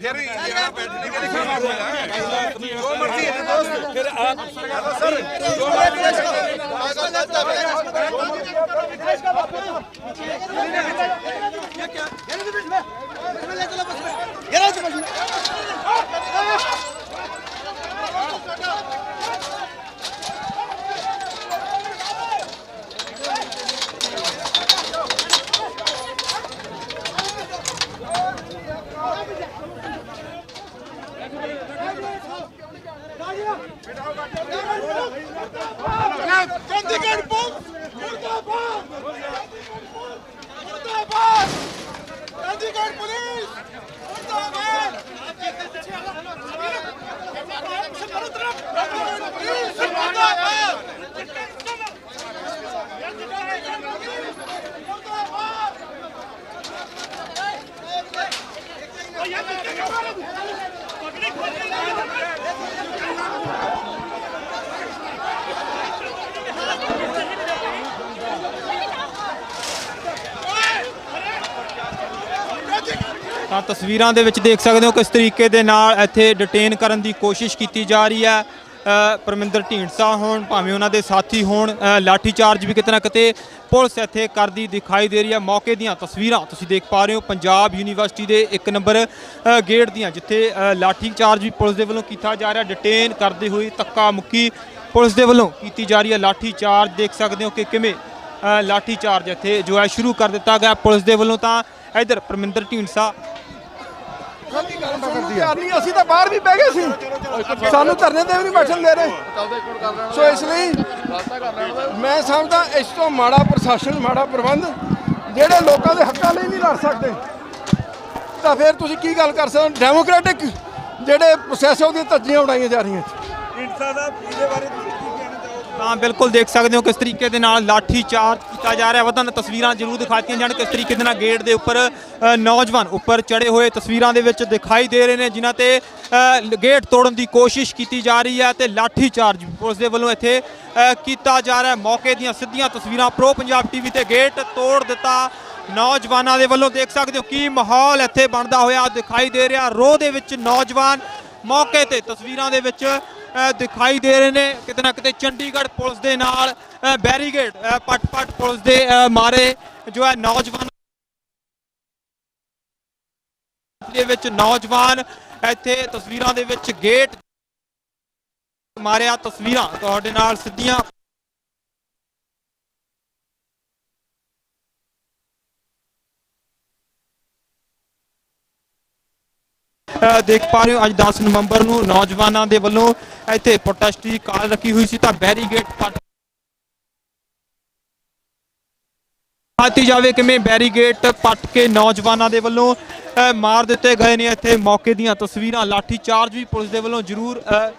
ਫਿਰ ਹੀ ਜਿਹੜਾ ਬੈਠਣੇ ਕੇ ਲਿਖਿਆ ਹੋਇਆ ਜੋ ਮਰਜ਼ੀ ਹੈ ਦੋਸਤ ਫਿਰ ਆਪ ਸਰ ਜੋ ਚੰਡੀਗੜ੍ਹ ਪੁਲਿਸ ਮੁਰਦਾਬਾਦ ਮੁਰਦਾਬਾਦ ਚੰਡੀਗੜ੍ਹ ਪੁਲਿਸ ਮੁਰਦਾਬਾਦ ਪੁਲਿਸ ਮੁਰਦਾਬਾਦ ਤਾਂ ਤਸਵੀਰਾਂ ਦੇ ਵਿੱਚ ਦੇਖ ਸਕਦੇ ਹੋ ਕਿਸ ਤਰੀਕੇ ਦੇ ਨਾਲ ਇੱਥੇ ਡਿਟੇਨ ਕਰਨ ਦੀ ਕੋਸ਼ਿਸ਼ ਕੀਤੀ ਜਾ ਰਹੀ ਹੈ। ਪਰਮਿੰਦਰ ਢੀਂਡਸਾ ਹੋਣ ਭਾਵੇਂ ਉਹਨਾਂ ਦੇ ਸਾਥੀ ਹੋਣ ਅ, ਲਾਠੀ ਚਾਰਜ ਵੀ ਕਿਤੇ ਨਾ ਕਿਤੇ ਪੁਲਿਸ ਇੱਥੇ ਕਰਦੀ ਦਿਖਾਈ ਦੇ ਰਹੀ ਹੈ। ਮੌਕੇ ਦੀਆਂ ਤਸਵੀਰਾਂ ਤੁਸੀਂ ਦੇਖ ਪਾ ਰਹੇ ਹੋ ਪੰਜਾਬ ਯੂਨੀਵਰਸਿਟੀ ਦੇ ਇੱਕ ਨੰਬਰ ਗੇਟ ਦੀਆਂ ਜਿੱਥੇ ਅ, ਲਾਠੀ ਚਾਰਜ ਵੀ ਪੁਲਿਸ ਦੇ ਵੱਲੋਂ ਕੀਤਾ ਜਾ ਰਿਹਾ। ਡਿਟੇਨ ਕਰਦੇ ਹੋਏ ਧੱਕਾ ਮੁੱਕੀ ਪੁਲਿਸ ਦੇ ਵੱਲੋਂ ਕੀਤੀ ਜਾ ਰਹੀ ਹੈ ਲਾਠੀ ਚਾਰਜ ਦੇਖ ਸਕਦੇ ਹੋ ਕਿ ਕਿਵੇਂ ਅ, ਲਾਠੀ ਚਾਰਜ ਇੱਥੇ ਜੋ ਹੈ ਸ਼ੁਰੂ ਕਰ ਦਿੱਤਾ ਗਿਆ ਪੁਲਿਸ ਦੇ ਵੱਲੋਂ ਤਾਂ। ਇਧਰ ਪਰਮਿੰਦਰ ਢੀਂਡਸਾ ਤਿਆਰ ਅਸੀਂ ਤਾਂ ਬਾਹਰ ਵੀ ਬਹਿ ਗਏ ਸੀ। ਸਾਨੂੰ ਧਰਨੇ ਤੇ ਵੀ ਨਹੀਂ ਬੈਠਣ ਦੇ ਰਹੇ। ਸੋ ਇਸ ਲਈ ਮੈਂ ਸਮਝਦਾ ਇਸ ਤੋਂ ਮਾੜਾ ਪ੍ਰਸ਼ਾਸਨ, ਮਾੜਾ ਪ੍ਰਬੰਧ, ਜਿਹੜੇ ਲੋਕਾਂ ਦੇ ਹੱਕਾਂ ਲਈ ਨਹੀਂ ਲੜ ਸਕਦੇ। ਤਾਂ ਫਿਰ ਤੁਸੀਂ ਕੀ ਗੱਲ ਕਰ ਸਕਦੇ ਹੋ? ਡੈਮੋਕ੍ਰੈਟਿਕ ਜਿਹੜੇ ਪ੍ਰੋਸੈਸ ਉਹਦੀਆਂ ਧੱਜੀਆਂ ਉਡਾਈਆਂ ਜਾ ਰਹੀਆਂ ਤਾਂ ਬਿਲਕੁਲ ਦੇਖ ਸਕਦੇ ਹੋ ਕਿਸ ਤਰੀਕੇ ਦੇ ਨਾਲ ਲਾਠੀ ਚਾਰਜ ਕੀਤਾ ਜਾ ਰਿਹਾ। ਵਤਨ ਤਸਵੀਰਾਂ ਜ਼ਰੂਰ ਦਿਖਾਤੀਆਂ ਜਾਣ ਕਿਸ ਤਰੀਕੇ ਦੇ ਨਾਲ ਗੇਟ ਦੇ ਉੱਪਰ ਅ, ਨੌਜਵਾਨ ਉੱਪਰ ਚੜੇ ਹੋਏ ਤਸਵੀਰਾਂ ਦੇ ਵਿੱਚ ਦਿਖਾਈ ਦੇ ਰਹੇ ਨੇ ਜਿਨ੍ਹਾਂ ਤੇ ਅ, ਗੇਟ ਤੋੜਨ ਦੀ ਕੋਸ਼ਿਸ਼ ਕੀਤੀ ਜਾ ਰਹੀ ਹੈ ਤੇ ਲਾਠੀ ਚਾਰਜ ਵੀ ਪੁਲਿਸ ਦੇ ਵੱਲੋਂ ਇੱਥੇ ਅ, ਕੀਤਾ ਜਾ ਰਿਹਾ ਹੈ। ਮੌਕੇ ਦੀਆਂ ਸਿੱਧੀਆਂ ਤਸਵੀਰਾਂ ਪ੍ਰੋ ਪੰਜਾਬ ਟੀਵੀ ਤੇ ਗੇਟ ਤੋੜ ਦਿੱਤਾ। ਨੌਜਵਾਨਾਂ ਦੇ ਵੱਲੋਂ ਦੇਖ ਸਕਦੇ ਹੋ ਕੀ ਮਾਹੌਲ ਇੱਥੇ ਬਣਦਾ ਹੋਇਆ ਦਿਖਾਈ ਦੇ ਰਿਹਾ। ਰੋਹ ਦੇ ਵਿੱਚ ਨੌਜਵਾਨ ਮੌਕੇ ਤੇ ਤਸਵੀਰਾਂ ਦੇ ਵਿੱਚ ਦਿਖਾਈ ਦੇ ਰਹੇ ਨੇ ਕਿਤੇ ਨਾ ਕਿਤੇ ਚੰਡੀਗੜ੍ਹ ਪੁਲਿਸ ਦੇ ਨਾਲ ਬੈਰੀਗੇਡ ਪਟ-ਪਟ ਪੁਲਿਸ ਦੇ ਅ, ਮਾਰੇ ਜੋ ਹੈ ਨੌਜਵਾਨ ਦੇ ਵਿੱਚ ਨੌਜਵਾਨ ਇੱਥੇ ਤਸਵੀਰਾਂ ਦੇ ਵਿੱਚ ਗੇਟ ਮਾਰਿਆ ਤਸਵੀਰਾਂ ਤੁਹਾਡੇ ਨਾਲ ਸਿੱਧੀਆਂ ਦੇਖ ਪਾ ਰਹੇ ਹੋ ਅੱਜ 10 ਨਵੰਬਰ ਨੂੰ ਨੌਜਵਾਨਾਂ ਦੇ ਵੱਲੋਂ ਇੱਥੇ ਪ੍ਰੋਟੈਸਟ ਦੀ ਕਾਲ ਰੱਖੀ ਹੋਈ ਸੀ ਤਾਂ ਬੈਰੀਗੇਡ ਪੱਟ ਆਤੀ ਜਾਵੇ ਕਿਵੇਂ ਬੈਰੀਗੇਟ ਪੱਟ ਕੇ ਨੌਜਵਾਨਾਂ ਦੇ ਵੱਲੋਂ ਮਾਰ ਦਿੱਤੇ ਗਏ ਨੇ ਇੱਥੇ ਮੌਕੇ ਦੀਆਂ ਤਸਵੀਰਾਂ। ਲਾਠੀ ਚਾਰਜ ਵੀ ਪੁਲਿਸ ਦੇ ਵੱਲੋਂ ਜ਼ਰੂਰ ਅ,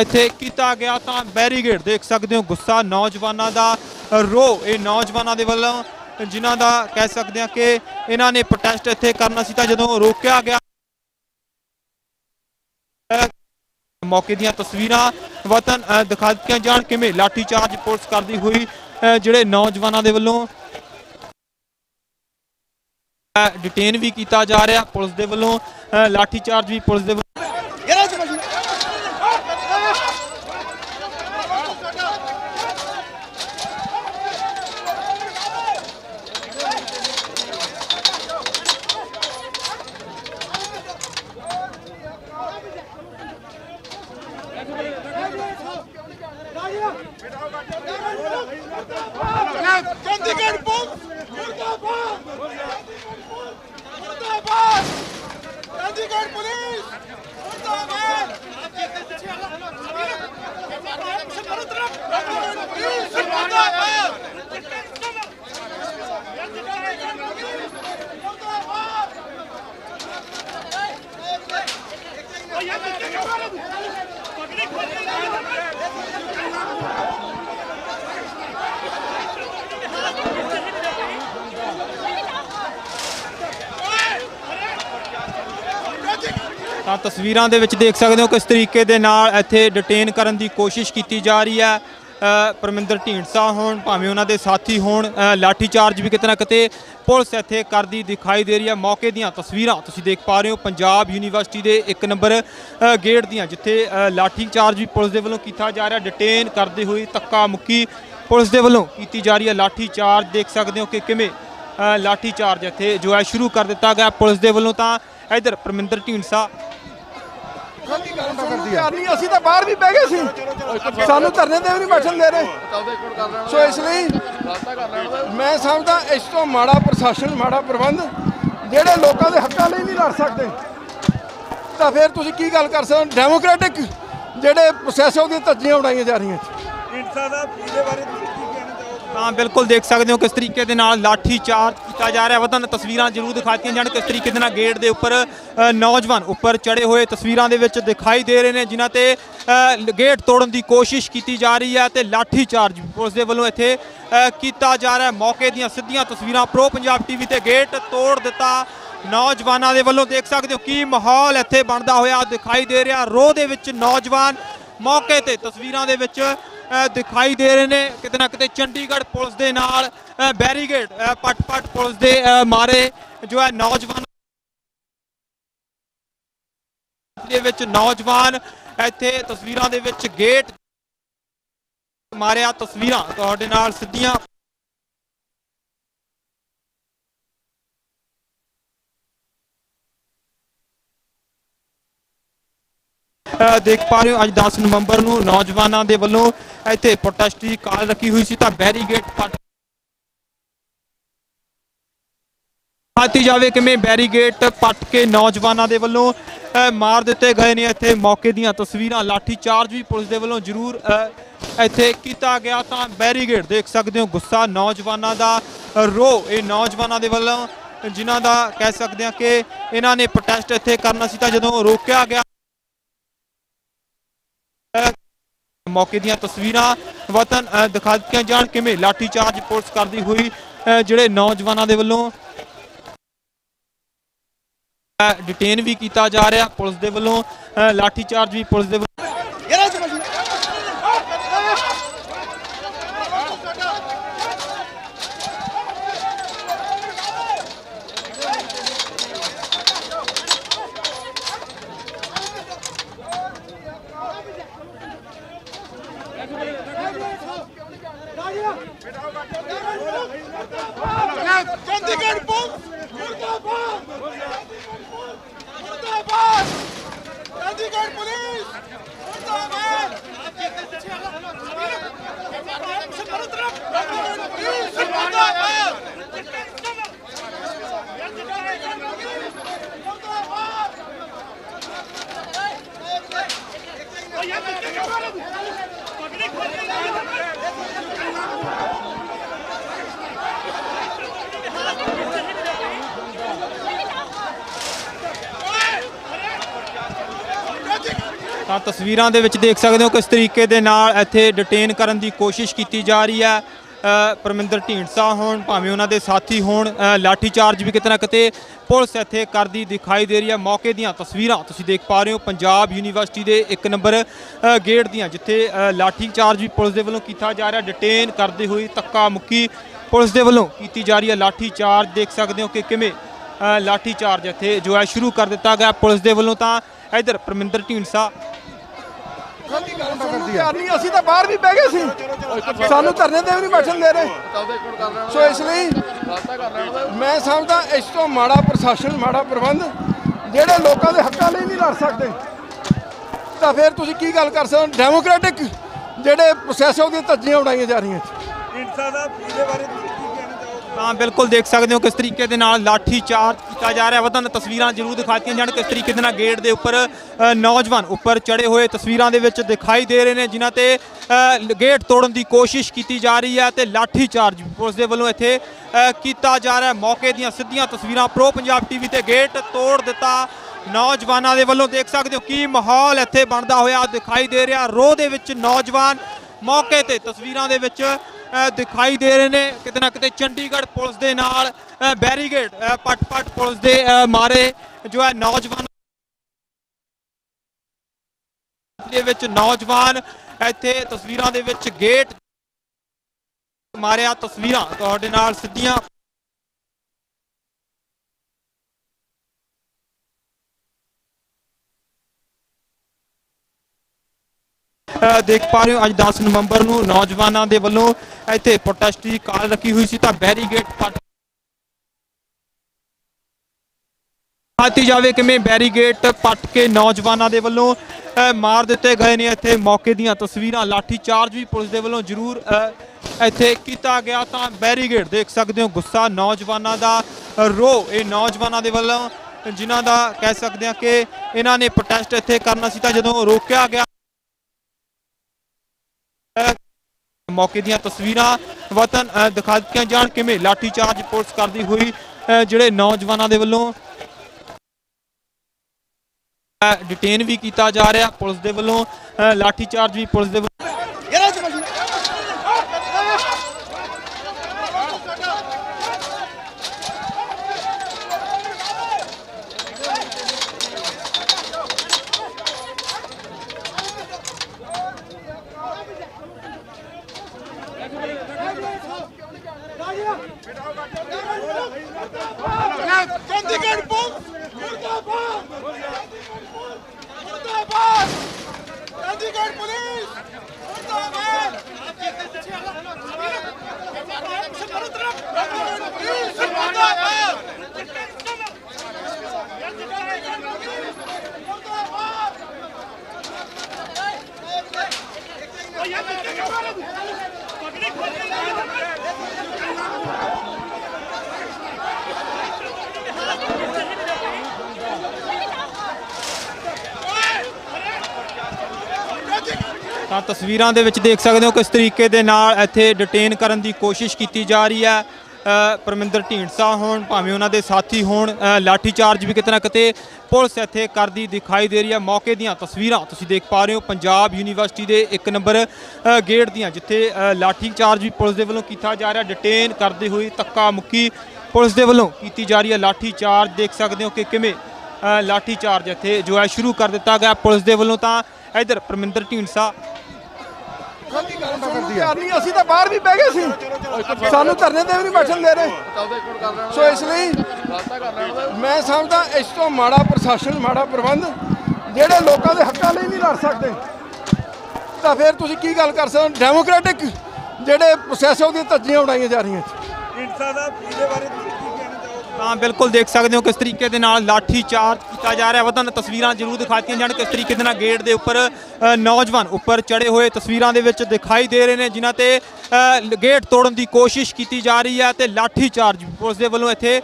ਇੱਥੇ ਕੀਤਾ ਗਿਆ ਤਾਂ ਬੈਰੀਗੇਟ ਦੇਖ ਸਕਦੇ ਹੋ ਗੁੱਸਾ ਨੌਜਵਾਨਾਂ ਦਾ ਰੋ ਇਹ ਨੌਜਵਾਨਾਂ ਦੇ ਵੱਲੋਂ ਜਿਨ੍ਹਾਂ ਦਾ ਕਹਿ ਸਕਦੇ ਆ ਕਿ ਇਹਨਾਂ ਨੇ ਪ੍ਰੋਟੈਸਟ ਇੱਥੇ ਕਰਨਾ ਸੀ ਤਾਂ ਜਦੋਂ ਰੋਕਿਆ ਗਿਆ ਅ, ਮੌਕੇ ਦੀਆਂ ਤਸਵੀਰਾਂ ਵਤਨ ਅ, ਦਿਖਾ ਦਿੱਤੀਆਂ ਜਾਣ ਕਿਵੇਂ ਲਾਠੀ ਚਾਰਜ ਪੁਲਿਸ ਕਰਦੀ ਹੋਈ ਅ, ਜਿਹੜੇ ਨੌਜਵਾਨਾਂ ਦੇ ਵੱਲੋਂ ਡਿਟੇਨ ਵੀ ਕੀਤਾ ਜਾ ਰਿਹਾ। ਪੁਲਿਸ ਦੇ ਵੱਲੋਂ ਅ, ਲਾਠੀ ਚਾਰਜ ਵੀ ਪੁਲਿਸ ਦੇ ਵੱਲੋਂ ਚੰਡੀਗੜ੍ਹ ਪੁਲਿਸ ਮੁਰਦਾਬਾਦ ਮੁਰਦਾਬਾਦ ਚੰਡੀਗੜ੍ਹ ਪੁਲਿਸ ਮੁਰਦਾਬਾਦ ਪੁਲਿਸ ਮੁਰਦਾਬਾਦ ਤਾਂ ਤਸਵੀਰਾਂ ਦੇ ਵਿੱਚ ਦੇਖ ਸਕਦੇ ਹੋ ਕਿਸ ਤਰੀਕੇ ਦੇ ਨਾਲ ਇੱਥੇ ਡਿਟੇਨ ਕਰਨ ਦੀ ਕੋਸ਼ਿਸ਼ ਕੀਤੀ ਜਾ ਰਹੀ ਹੈ। ਪਰਮਿੰਦਰ ਢੀਂਡਸਾ ਹੋਣ ਭਾਵੇਂ ਉਹਨਾਂ ਦੇ ਸਾਥੀ ਹੋਣ ਅ, ਲਾਠੀ ਚਾਰਜ ਵੀ ਕਿਤੇ ਨਾ ਕਿਤੇ ਪੁਲਿਸ ਇੱਥੇ ਕਰਦੀ ਦਿਖਾਈ ਦੇ ਰਹੀ ਹੈ। ਮੌਕੇ ਦੀਆਂ ਤਸਵੀਰਾਂ ਤੁਸੀਂ ਦੇਖ ਪਾ ਰਹੇ ਹੋ ਪੰਜਾਬ ਯੂਨੀਵਰਸਿਟੀ ਦੇ ਇੱਕ ਨੰਬਰ ਗੇਟ ਦੀਆਂ ਜਿੱਥੇ ਅ, ਲਾਠੀ ਚਾਰਜ ਵੀ ਪੁਲਿਸ ਦੇ ਵੱਲੋਂ ਕੀਤਾ ਜਾ ਰਿਹਾ। ਡਿਟੇਨ ਕਰਦੇ ਹੋਏ ਧੱਕਾ ਮੁੱਕੀ ਪੁਲਿਸ ਦੇ ਵੱਲੋਂ ਕੀਤੀ ਜਾ ਰਹੀ ਹੈ ਲਾਠੀ ਚਾਰਜ ਦੇਖ ਸਕਦੇ ਹੋ ਕਿ ਕਿਵੇਂ ਅ, ਲਾਠੀ ਚਾਰਜ ਇੱਥੇ ਜੋ ਹੈ ਸ਼ੁਰੂ ਕਰ ਦਿੱਤਾ ਗਿਆ। ਪੁਲਿਸ ਦੇ ਵੱਲੋਂ ਤਾਂ ਇਧਰ ਪਰਮਿੰਦਰ ਢੀਂਡਸਾ। ਨਹੀਂ ਅਸੀਂ ਤਾਂ ਬਾਹਰ ਵੀ ਬਹਿ ਗਏ ਸੀ। ਸਾਨੂੰ ਧਰਨੇ ਤੇ ਵੀ ਨਹੀਂ ਬੈਠਣ ਦੇ ਰਹੇ। ਸੋ ਇਸ ਲਈ ਮੈਂ ਸਮਝਦਾ ਇਸ ਤੋਂ ਮਾੜਾ ਪ੍ਰਸ਼ਾਸਨ ਮਾੜਾ ਪ੍ਰਬੰਧ ਜਿਹੜੇ ਲੋਕਾਂ ਦੇ ਹੱਕਾਂ ਲਈ ਨਹੀਂ ਲੜ ਸਕਦੇ। ਤਾਂ ਫਿਰ ਤੁਸੀਂ ਕੀ ਗੱਲ ਕਰ ਸਕਦੇ ਡੈਮੋਕ੍ਰੈਟਿਕ ਜਿਹੜੇ ਪ੍ਰੋਸੈਸ ਉਹਦੀਆਂ ਧੱਜੀਆਂ ਉਡਾਈਆਂ ਜਾ ਰਹੀਆਂ। ਢੀਂਡਸਾ ਦਾ ਇਹਦੇ ਬਾਰੇ ਤਾਂ ਬਿਲਕੁਲ ਦੇਖ ਸਕਦੇ ਹੋ ਕਿਸ ਤਰੀਕੇ ਦੇ ਨਾਲ ਲਾਠੀ ਚਾਰਜ ਕੀਤਾ ਜਾ ਰਿਹਾ। ਵਤਨ ਤਸਵੀਰਾਂ ਜ਼ਰੂਰ ਦਿਖਾਤੀਆਂ ਜਾਣ ਕਿਸ ਤਰੀਕੇ ਦੇ ਨਾਲ ਗੇਟ ਦੇ ਉੱਪਰ ਅ, ਨੌਜਵਾਨ ਉੱਪਰ ਚੜੇ ਹੋਏ ਤਸਵੀਰਾਂ ਦੇ ਵਿੱਚ ਦਿਖਾਈ ਦੇ ਰਹੇ ਨੇ ਜਿਨ੍ਹਾਂ ਤੇ ਅ, ਗੇਟ ਤੋੜਨ ਦੀ ਕੋਸ਼ਿਸ਼ ਕੀਤੀ ਜਾ ਰਹੀ ਹੈ ਤੇ ਲਾਠੀ ਚਾਰਜ ਵੀ ਪੁਲਿਸ ਦੇ ਵੱਲੋਂ ਇੱਥੇ ਅ, ਕੀਤਾ ਜਾ ਰਿਹਾ ਹੈ। ਮੌਕੇ ਦੀਆਂ ਸਿੱਧੀਆਂ ਤਸਵੀਰਾਂ ਪ੍ਰੋ ਪੰਜਾਬ ਟੀਵੀ ਤੇ ਗੇਟ ਤੋੜ ਦਿੱਤਾ। ਨੌਜਵਾਨਾਂ ਦੇ ਵੱਲੋਂ ਦੇਖ ਸਕਦੇ ਹੋ ਕੀ ਮਾਹੌਲ ਇੱਥੇ ਬਣਦਾ ਹੋਇਆ ਦਿਖਾਈ ਦੇ ਰਿਹਾ। ਰੋਹ ਦੇ ਵਿੱਚ ਨੌਜਵਾਨ ਮੌਕੇ ਤੇ ਤਸਵੀਰਾਂ ਦੇ ਵਿੱਚ ਦਿਖਾਈ ਦੇ ਰਹੇ ਨੇ ਕਿਤੇ ਨਾ ਕਿਤੇ ਚੰਡੀਗੜ੍ਹ ਪੁਲਿਸ ਦੇ ਨਾਲ ਅ, ਬੈਰੀਗੇਡ ਅ, ਪਟ-ਪਟ ਪੁਲਿਸ ਦੇ ਅ, ਮਾਰੇ ਜੋ ਹੈ ਨੌਜਵਾਨ ਦੇ ਵਿੱਚ ਨੌਜਵਾਨ ਇੱਥੇ ਤਸਵੀਰਾਂ ਦੇ ਵਿੱਚ ਗੇਟ ਮਾਰਿਆ ਤਸਵੀਰਾਂ ਤੁਹਾਡੇ ਨਾਲ ਸਿੱਧੀਆਂ। ਦੇਖ ਪਾ ਰਹੇ ਹੋ ਅੱਜ 10 ਨਵੰਬਰ ਨੂੰ ਨੌਜਵਾਨਾਂ ਦੇ ਵੱਲੋਂ ਇੱਥੇ ਪ੍ਰੋਟੈਸਟ ਦੀ ਕਾਲ ਰੱਖੀ ਹੋਈ ਸੀ ਤਾਂ ਬੈਰੀਗੇਡ ਪੱਟ ਹਾਤੀ ਜਾਵੇ ਕਿਵੇਂ ਬੈਰੀਗੇਡ ਪੱਟ ਕੇ ਨੌਜਵਾਨਾਂ ਦੇ ਵੱਲੋਂ ਮਾਰ ਦਿੱਤੇ ਗਏ ਨੇ ਇੱਥੇ ਮੌਕੇ ਦੀਆਂ ਤਸਵੀਰਾਂ। ਲਾਠੀ ਚਾਰਜ ਵੀ ਪੁਲਿਸ ਦੇ ਵੱਲੋਂ ਜ਼ਰੂਰ ਅ, ਇੱਥੇ ਕੀਤਾ ਗਿਆ ਤਾਂ ਬੈਰੀਗੇਟ ਦੇਖ ਸਕਦੇ ਹੋ ਗੁੱਸਾ ਨੌਜਵਾਨਾਂ ਦਾ ਰੋ। ਇਹ ਨੌਜਵਾਨਾਂ ਦੇ ਵੱਲੋਂ ਜਿਨ੍ਹਾਂ ਦਾ ਕਹਿ ਸਕਦੇ ਹਾਂ ਕਿ ਇਹਨਾਂ ਨੇ ਪ੍ਰੋਟੈਸਟ ਇੱਥੇ ਕਰਨਾ ਸੀ ਤਾਂ ਜਦੋਂ ਰੋਕਿਆ ਗਿਆ ਮੌਕੇ ਦੀਆਂ ਤਸਵੀਰਾਂ ਵਤਨ ਅ, ਦਿਖਾ ਦਿੱਤੀਆਂ ਜਾਣ ਕਿਵੇਂ ਲਾਠੀ ਚਾਰਜ ਪੁਲਿਸ ਕਰਦੀ ਹੋਈ ਅ, ਜਿਹੜੇ ਨੌਜਵਾਨਾਂ ਦੇ ਵੱਲੋਂ ਡਿਟੇਨ ਵੀ ਕੀਤਾ ਜਾ ਰਿਹਾ ਪੁਲਿਸ ਦੇ ਵੱਲੋਂ ਅ, ਲਾਠੀ ਚਾਰਜ ਵੀ ਪੁਲਿਸ ਦੇ ਵੱਲੋਂ ਚੰਡੀਗੜ੍ਹ ਪੁਲਿਸ ਮੁਰਦਾਬਾਦ ਮੁਰਦਾਬਾਦ ਚੰਡੀਗੜ੍ਹ ਪੁਲਿਸ ਮੁਰਦਾਬਾਦ ਪੁਲਿਸ ਮੁਰਦਾਬਾਦ ਤਾਂ ਤਸਵੀਰਾਂ ਦੇ ਵਿੱਚ ਦੇਖ ਸਕਦੇ ਹੋ ਕਿਸ ਤਰੀਕੇ ਦੇ ਨਾਲ ਇੱਥੇ ਡਿਟੇਨ ਕਰਨ ਦੀ ਕੋਸ਼ਿਸ਼ ਕੀਤੀ ਜਾ ਰਹੀ ਹੈ। ਪਰਮਿੰਦਰ ਢੀਂਡਸਾ ਹੋਣ ਭਾਵੇਂ ਉਹਨਾਂ ਦੇ ਸਾਥੀ ਹੋਣ ਅ, ਲਾਠੀ ਚਾਰਜ ਵੀ ਕਿਤੇ ਨਾ ਕਿਤੇ ਪੁਲਿਸ ਇੱਥੇ ਕਰਦੀ ਦਿਖਾਈ ਦੇ ਰਹੀ ਹੈ। ਮੌਕੇ ਦੀਆਂ ਤਸਵੀਰਾਂ ਤੁਸੀਂ ਦੇਖ ਪਾ ਰਹੇ ਹੋ ਪੰਜਾਬ ਯੂਨੀਵਰਸਿਟੀ ਦੇ ਇੱਕ ਨੰਬਰ ਗੇਟ ਦੀਆਂ ਜਿੱਥੇ ਅ, ਲਾਠੀ ਚਾਰਜ ਵੀ ਪੁਲਿਸ ਦੇ ਵੱਲੋਂ ਕੀਤਾ ਜਾ ਰਿਹਾ। ਡਿਟੇਨ ਕਰਦੇ ਹੋਏ ਧੱਕਾ ਮੁੱਕੀ ਪੁਲਿਸ ਦੇ ਵੱਲੋਂ ਕੀਤੀ ਜਾ ਰਹੀ ਹੈ। ਲਾਠੀ ਚਾਰਜ ਦੇਖ ਸਕਦੇ ਹੋ ਕਿ ਕਿਵੇਂ ਅ, ਲਾਠੀ ਚਾਰਜ ਇੱਥੇ ਜੋ ਹੈ ਸ਼ੁਰੂ ਕਰ ਦਿੱਤਾ ਗਿਆ ਪੁਲਿਸ ਦੇ ਵੱਲੋਂ ਤਾਂ। ਇਧਰ ਪਰਮਿੰਦਰ ਢੀਂਡਸਾ ਪਿਆਰ ਨਹੀਂ ਅਸੀਂ ਤਾਂ ਬਾਹਰ ਵੀ ਬਹਿ ਗਏ ਸੀ। ਸਾਨੂੰ ਧਰਨੇ ਤੇ ਵੀ ਨਹੀਂ ਬੈਠਣ ਦੇ ਰਹੇ। ਸੋ ਇਸ ਲਈ ਮੈਂ ਸਮਝਦਾ ਇਸ ਤੋਂ ਮਾੜਾ ਪ੍ਰਸ਼ਾਸਨ ਮਾੜਾ ਪ੍ਰਬੰਧ ਜਿਹੜੇ ਲੋਕਾਂ ਦੇ ਹੱਕਾਂ ਲਈ ਨਹੀਂ ਲੜ ਸਕਦੇ। ਤਾਂ ਫਿਰ ਤੁਸੀਂ ਕੀ ਗੱਲ ਕਰ ਸਕਦੇ ਡੈਮੋਕ੍ਰੈਟਿਕ ਜਿਹੜੇ ਪ੍ਰੋਸੈਸ ਉਹਦੀਆਂ ਧੱਜੀਆਂ ਉਡਾਈਆਂ ਜਾ ਰਹੀਆਂ। ਢੀਂਡਸਾ ਦਾ ਇਹਦੇ ਬਾਰੇ ਤੁਸੀਂ ਕੀ ਕਹਿਣਾ ਚਾਹੋਗੇ ਤਾਂ ਬਿਲਕੁਲ ਦੇਖ ਸਕਦੇ ਹੋ ਕਿਸ ਤਰੀਕੇ ਦੇ ਨਾਲ ਲਾਠੀ ਚਾਰਜ ਕੀਤਾ ਜਾ ਰਿਹਾ। ਵਤਨ ਤਸਵੀਰਾਂ ਜ਼ਰੂਰ ਦਿਖਾਤੀਆਂ ਜਾਣ ਕਿਸ ਤਰੀਕੇ ਦੇ ਨਾਲ ਗੇਟ ਦੇ ਉੱਪਰ ਅ, ਨੌਜਵਾਨ ਉੱਪਰ ਚੜੇ ਹੋਏ ਤਸਵੀਰਾਂ ਦੇ ਵਿੱਚ ਦਿਖਾਈ ਦੇ ਰਹੇ ਨੇ ਜਿਨ੍ਹਾਂ ਤੇ ਅ, ਗੇਟ ਤੋੜਨ ਦੀ ਕੋਸ਼ਿਸ਼ ਕੀਤੀ ਜਾ ਰਹੀ ਹੈ ਤੇ ਲਾਠੀ ਚਾਰਜ ਪੁਲਿਸ ਦੇ ਵੱਲੋਂ ਇੱਥੇ ਅ, ਕੀਤਾ ਜਾ ਰਿਹਾ ਹੈ। ਮੌਕੇ ਦੀਆਂ ਸਿੱਧੀਆਂ ਤਸਵੀਰਾਂ ਪ੍ਰੋ ਪੰਜਾਬ ਟੀਵੀ ਤੇ ਗੇਟ ਤੋੜ ਦਿੱਤਾ। ਨੌਜਵਾਨਾਂ ਦੇ ਵੱਲੋਂ ਦੇਖ ਸਕਦੇ ਹੋ ਕੀ ਮਾਹੌਲ ਇੱਥੇ ਬਣਦਾ ਹੋਇਆ ਦਿਖਾਈ ਦੇ ਰਿਹਾ। ਰੋਹ ਦੇ ਵਿੱਚ ਨੌਜਵਾਨ ਮੌਕੇ ਤੇ ਤਸਵੀਰਾਂ ਦੇ ਵਿੱਚ ਦਿਖਾਈ ਦੇ ਰਹੇ ਨੇ ਕਿਤੇ ਨਾ ਕਿਤੇ ਚੰਡੀਗੜ੍ਹ ਪੁਲਿਸ ਦੇ ਨਾਲ ਬੈਰੀਗੇਡ ਅ, ਪਟ-ਪਟ ਪੁਲਿਸ ਦੇ ਮਾਰੇ ਜੋ ਹੈ ਨੌਜਵਾਨ ਦੇ ਵਿੱਚ ਨੌਜਵਾਨ ਇੱਥੇ ਤਸਵੀਰਾਂ ਦੇ ਵਿੱਚ ਗੇਟ ਮਾਰਿਆ ਤਸਵੀਰਾਂ ਤੁਹਾਡੇ ਨਾਲ ਸਿੱਧੀਆਂ ਅ, ਦੇਖ ਪਾ ਰਹੇ ਹੋ ਅੱਜ 10 ਨਵੰਬਰ ਨੂੰ ਨੌਜਵਾਨਾਂ ਦੇ ਵੱਲੋਂ ਇੱਥੇ ਪ੍ਰੋਟੈਸਟ ਦੀ ਕਾਲ ਰੱਖੀ ਹੋਈ ਸੀ ਤਾਂ ਬੈਰੀਗੇਡ ਪੱਟ ਹਾਤੀ ਜਾਵੇ ਕਿਵੇਂ ਬੈਰੀਗੇਡ ਪੱਟ ਕੇ ਨੌਜਵਾਨਾਂ ਦੇ ਵੱਲੋਂ ਮਾਰ ਦਿੱਤੇ ਗਏ ਨੇ ਇੱਥੇ ਮੌਕੇ ਦੀਆਂ ਤਸਵੀਰਾਂ। ਲਾਠੀ ਚਾਰਜ ਵੀ ਪੁਲਿਸ ਦੇ ਵੱਲੋਂ ਜ਼ਰੂਰ ਅ, ਇੱਥੇ ਕੀਤਾ ਗਿਆ ਤਾਂ ਬੈਰੀਗੇਟ ਦੇਖ ਸਕਦੇ ਹੋ ਗੁੱਸਾ ਨੌਜਵਾਨਾਂ ਦਾ ਅ, ਰੋ ਇਹ ਨੌਜਵਾਨਾਂ ਦੇ ਵੱਲੋਂ ਜਿਨ੍ਹਾਂ ਦਾ ਕਹਿ ਸਕਦੇ ਆ ਕਿ ਇਹਨਾਂ ਨੇ ਪ੍ਰੋਟੈਸਟ ਇੱਥੇ ਕਰਨਾ ਸੀ ਤਾਂ ਜਦੋਂ ਰੋਕਿਆ ਗਿਆ ਮੌਕੇ ਦੀਆਂ ਤਸਵੀਰਾਂ ਵਤਨ ਅ, ਦਿਖਾ ਦਿੱਤੀਆਂ ਜਾਣ ਕਿਵੇਂ ਲਾਠੀ ਚਾਰਜ ਪੁਲਿਸ ਕਰਦੀ ਹੋਈ ਅ, ਜਿਹੜੇ ਨੌਜਵਾਨਾਂ ਦੇ ਵੱਲੋਂ ਡਿਟੇਨ ਵੀ ਕੀਤਾ ਜਾ ਰਿਹਾ ਪੁਲਿਸ ਦੇ ਵੱਲੋਂ ਅ, ਲਾਠੀ ਚਾਰਜ ਵੀ ਪੁਲਿਸ ਦੇ ਵੱਲੋਂ ਚੰਡੀਗੜ੍ਹ ਪੁਲਿਸ ਮੁਰਦਾਬਾਦ ਮੁਰਦਾਬਾਦ ਚੰਡੀਗੜ੍ਹ ਪੁਲਿਸ ਮੁਰਦਾਬਾਦ ਤਾਂ ਤਸਵੀਰਾਂ ਦੇ ਵਿੱਚ ਦੇਖ ਸਕਦੇ ਹੋ ਕਿਸ ਤਰੀਕੇ ਦੇ ਨਾਲ ਇੱਥੇ ਡਿਟੇਨ ਕਰਨ ਦੀ ਕੋਸ਼ਿਸ਼ ਕੀਤੀ ਜਾ ਰਹੀ ਹੈ। ਪਰਮਿੰਦਰ ਢੀਂਡਸਾ ਹੋਣ ਭਾਵੇਂ ਉਹਨਾਂ ਦੇ ਸਾਥੀ ਹੋਣ ਅ, ਲਾਠੀ ਚਾਰਜ ਵੀ ਕਿਤੇ ਨਾ ਕਿਤੇ ਪੁਲਿਸ ਇੱਥੇ ਕਰਦੀ ਦਿਖਾਈ ਦੇ ਰਹੀ ਹੈ। ਮੌਕੇ ਦੀਆਂ ਤਸਵੀਰਾਂ ਤੁਸੀਂ ਦੇਖ ਪਾ ਰਹੇ ਹੋ ਪੰਜਾਬ ਯੂਨੀਵਰਸਿਟੀ ਦੇ ਇੱਕ ਨੰਬਰ ਗੇਟ ਦੀਆਂ ਜਿੱਥੇ ਅ, ਲਾਠੀ ਚਾਰਜ ਵੀ ਪੁਲਿਸ ਦੇ ਵੱਲੋਂ ਕੀਤਾ ਜਾ ਰਿਹਾ। ਡਿਟੇਨ ਕਰਦੇ ਹੋਏ ਧੱਕਾ ਮੁੱਕੀ ਪੁਲਿਸ ਦੇ ਵੱਲੋਂ ਕੀਤੀ ਜਾ ਰਹੀ ਹੈ। ਲਾਠੀ ਚਾਰਜ ਦੇਖ ਸਕਦੇ ਹੋ ਕਿ ਕਿਵੇਂ ਅ, ਲਾਠੀ ਚਾਰਜ ਇੱਥੇ ਜੋ ਹੈ ਸ਼ੁਰੂ ਕਰ ਦਿੱਤਾ ਗਿਆ। ਪੁਲਿਸ ਦੇ ਵੱਲੋਂ ਤਾਂ ਇਧਰ ਪਰਮਿੰਦਰ ਢੀਂਡਸਾ। ਕਰਨੀ ਅਸੀਂ ਤਾਂ ਬਾਹਰ ਵੀ ਬਹਿ ਗਏ ਸੀ। ਸਾਨੂੰ ਧਰਨੇ ਤੇ ਵੀ ਨਹੀਂ ਬੈਠਣ ਦੇ ਰਹੇ। ਸੋ ਇਸ ਲਈ ਮੈਂ ਸਮਝਦਾ ਇਸ ਤੋਂ ਮਾੜਾ ਪ੍ਰਸ਼ਾਸਨ ਮਾੜਾ ਪ੍ਰਬੰਧ ਜਿਹੜੇ ਲੋਕਾਂ ਦੇ ਹੱਕਾਂ ਲਈ ਨਹੀਂ ਲੜ ਸਕਦੇ। ਤਾਂ ਫਿਰ ਤੁਸੀਂ ਕੀ ਗੱਲ ਕਰ ਸਕਦੇ ਡੈਮੋਕ੍ਰੈਟਿਕ ਜਿਹੜੇ ਪ੍ਰੋਸੈਸ ਉਹਦੀਆਂ ਧੱਜੀਆਂ ਉਡਾਈਆਂ ਜਾ ਰਹੀਆਂ। ਤਾਂ ਬਿਲਕੁਲ ਦੇਖ ਸਕਦੇ ਹੋ ਕਿਸ ਤਰੀਕੇ ਦੇ ਨਾਲ ਲਾਠੀ ਚਾਰਜ ਕੀਤਾ ਜਾ ਰਿਹਾ। ਵਤਨ ਤਸਵੀਰਾਂ ਜ਼ਰੂਰ ਦਿਖਾਤੀਆਂ ਜਾਣ, ਕਿਸ ਤਰੀਕੇ ਦੇ ਨਾਲ ਗੇਟ ਦੇ ਉੱਪਰ ਨੌਜਵਾਨ ਉੱਪਰ ਚੜੇ ਹੋਏ ਤਸਵੀਰਾਂ ਦੇ ਵਿੱਚ ਦਿਖਾਈ ਦੇ ਰਹੇ ਨੇ, ਜਿਨ੍ਹਾਂ ਤੇ ਗੇਟ ਤੋੜਨ ਦੀ ਕੋਸ਼ਿਸ਼ ਕੀਤੀ ਜਾ ਰਹੀ ਹੈ ਤੇ ਲਾਠੀ ਚਾਰਜ ਪੁਲਿਸ ਦੇ ਵੱਲੋਂ ਇੱਥੇ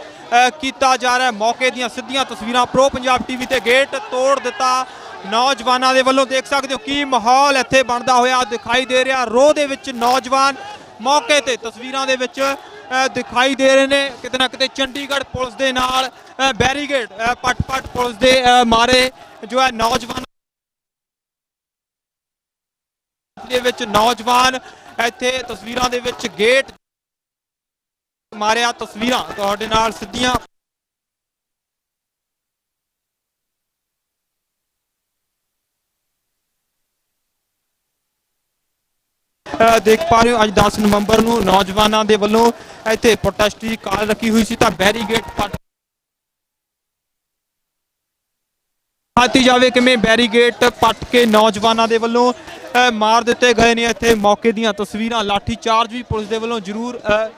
ਕੀਤਾ ਜਾ ਰਿਹਾ ਮੌਕੇ ਦੀਆਂ ਸਿੱਧੀਆਂ ਤਸਵੀਰਾਂ ਪ੍ਰੋ ਪੰਜਾਬ ਟੀਵੀ ਤੇ ਗੇਟ ਤੋੜ ਦਿੱਤਾ। ਨੌਜਵਾਨਾਂ ਦੇ ਵੱਲੋਂ ਦੇਖ ਸਕਦੇ ਹੋ ਕੀ ਮਾਹੌਲ ਇੱਥੇ ਬਣਦਾ ਹੋਇਆ ਦਿਖਾਈ ਦੇ ਰਿਹਾ। ਰੋਹ ਦੇ ਵਿੱਚ ਨੌਜਵਾਨ ਮੌਕੇ ਤੇ ਤਸਵੀਰਾਂ ਦੇ ਵਿੱਚ ਦਿਖਾਈ ਦੇ ਰਹੇ ਨੇ। ਕਿਤੇ ਨਾ ਕਿਤੇ ਚੰਡੀਗੜ੍ਹ ਪੁਲਿਸ ਦੇ ਨਾਲ ਬੈਰੀਗੇਡ ਅ, ਪਟ-ਪਟ ਪੁਲਿਸ ਦੇ ਅ, ਮਾਰੇ ਜੋ ਹੈ ਨੌਜਵਾਨ ਦੇ ਵਿੱਚ ਨੌਜਵਾਨ ਇੱਥੇ ਤਸਵੀਰਾਂ ਦੇ ਵਿੱਚ ਗੇਟ ਮਾਰਿਆ ਤਸਵੀਰਾਂ। ਤੁਹਾਡੇ ਨਾਲ ਸਿੱਧੀਆਂ ਦੇਖ ਪਾ ਰਹੇ ਹੋ ਅੱਜ 10 ਨਵੰਬਰ ਨੂੰ ਨੌਜਵਾਨਾਂ ਦੇ ਵੱਲੋਂ ਇੱਥੇ ਪ੍ਰੋਟੈਸਟ ਦੀ ਕਾਲ ਰੱਖੀ ਹੋਈ ਸੀ ਤਾਂ ਬੈਰੀਗੇਡ ਪੱਟ ਹਾਤੀ ਜਾਵੇ ਕਿਵੇਂ ਬੈਰੀਗੇਡ ਪੱਟ ਕੇ ਨੌਜਵਾਨਾਂ ਦੇ ਵੱਲੋਂ ਮਾਰ ਦਿੱਤੇ ਗਏ ਨੇ ਇੱਥੇ ਮੌਕੇ ਦੀਆਂ ਤਸਵੀਰਾਂ। ਲਾਠੀ ਚਾਰਜ ਵੀ ਪੁਲਿਸ ਦੇ ਵੱਲੋਂ ਜ਼ਰੂਰ ਅ,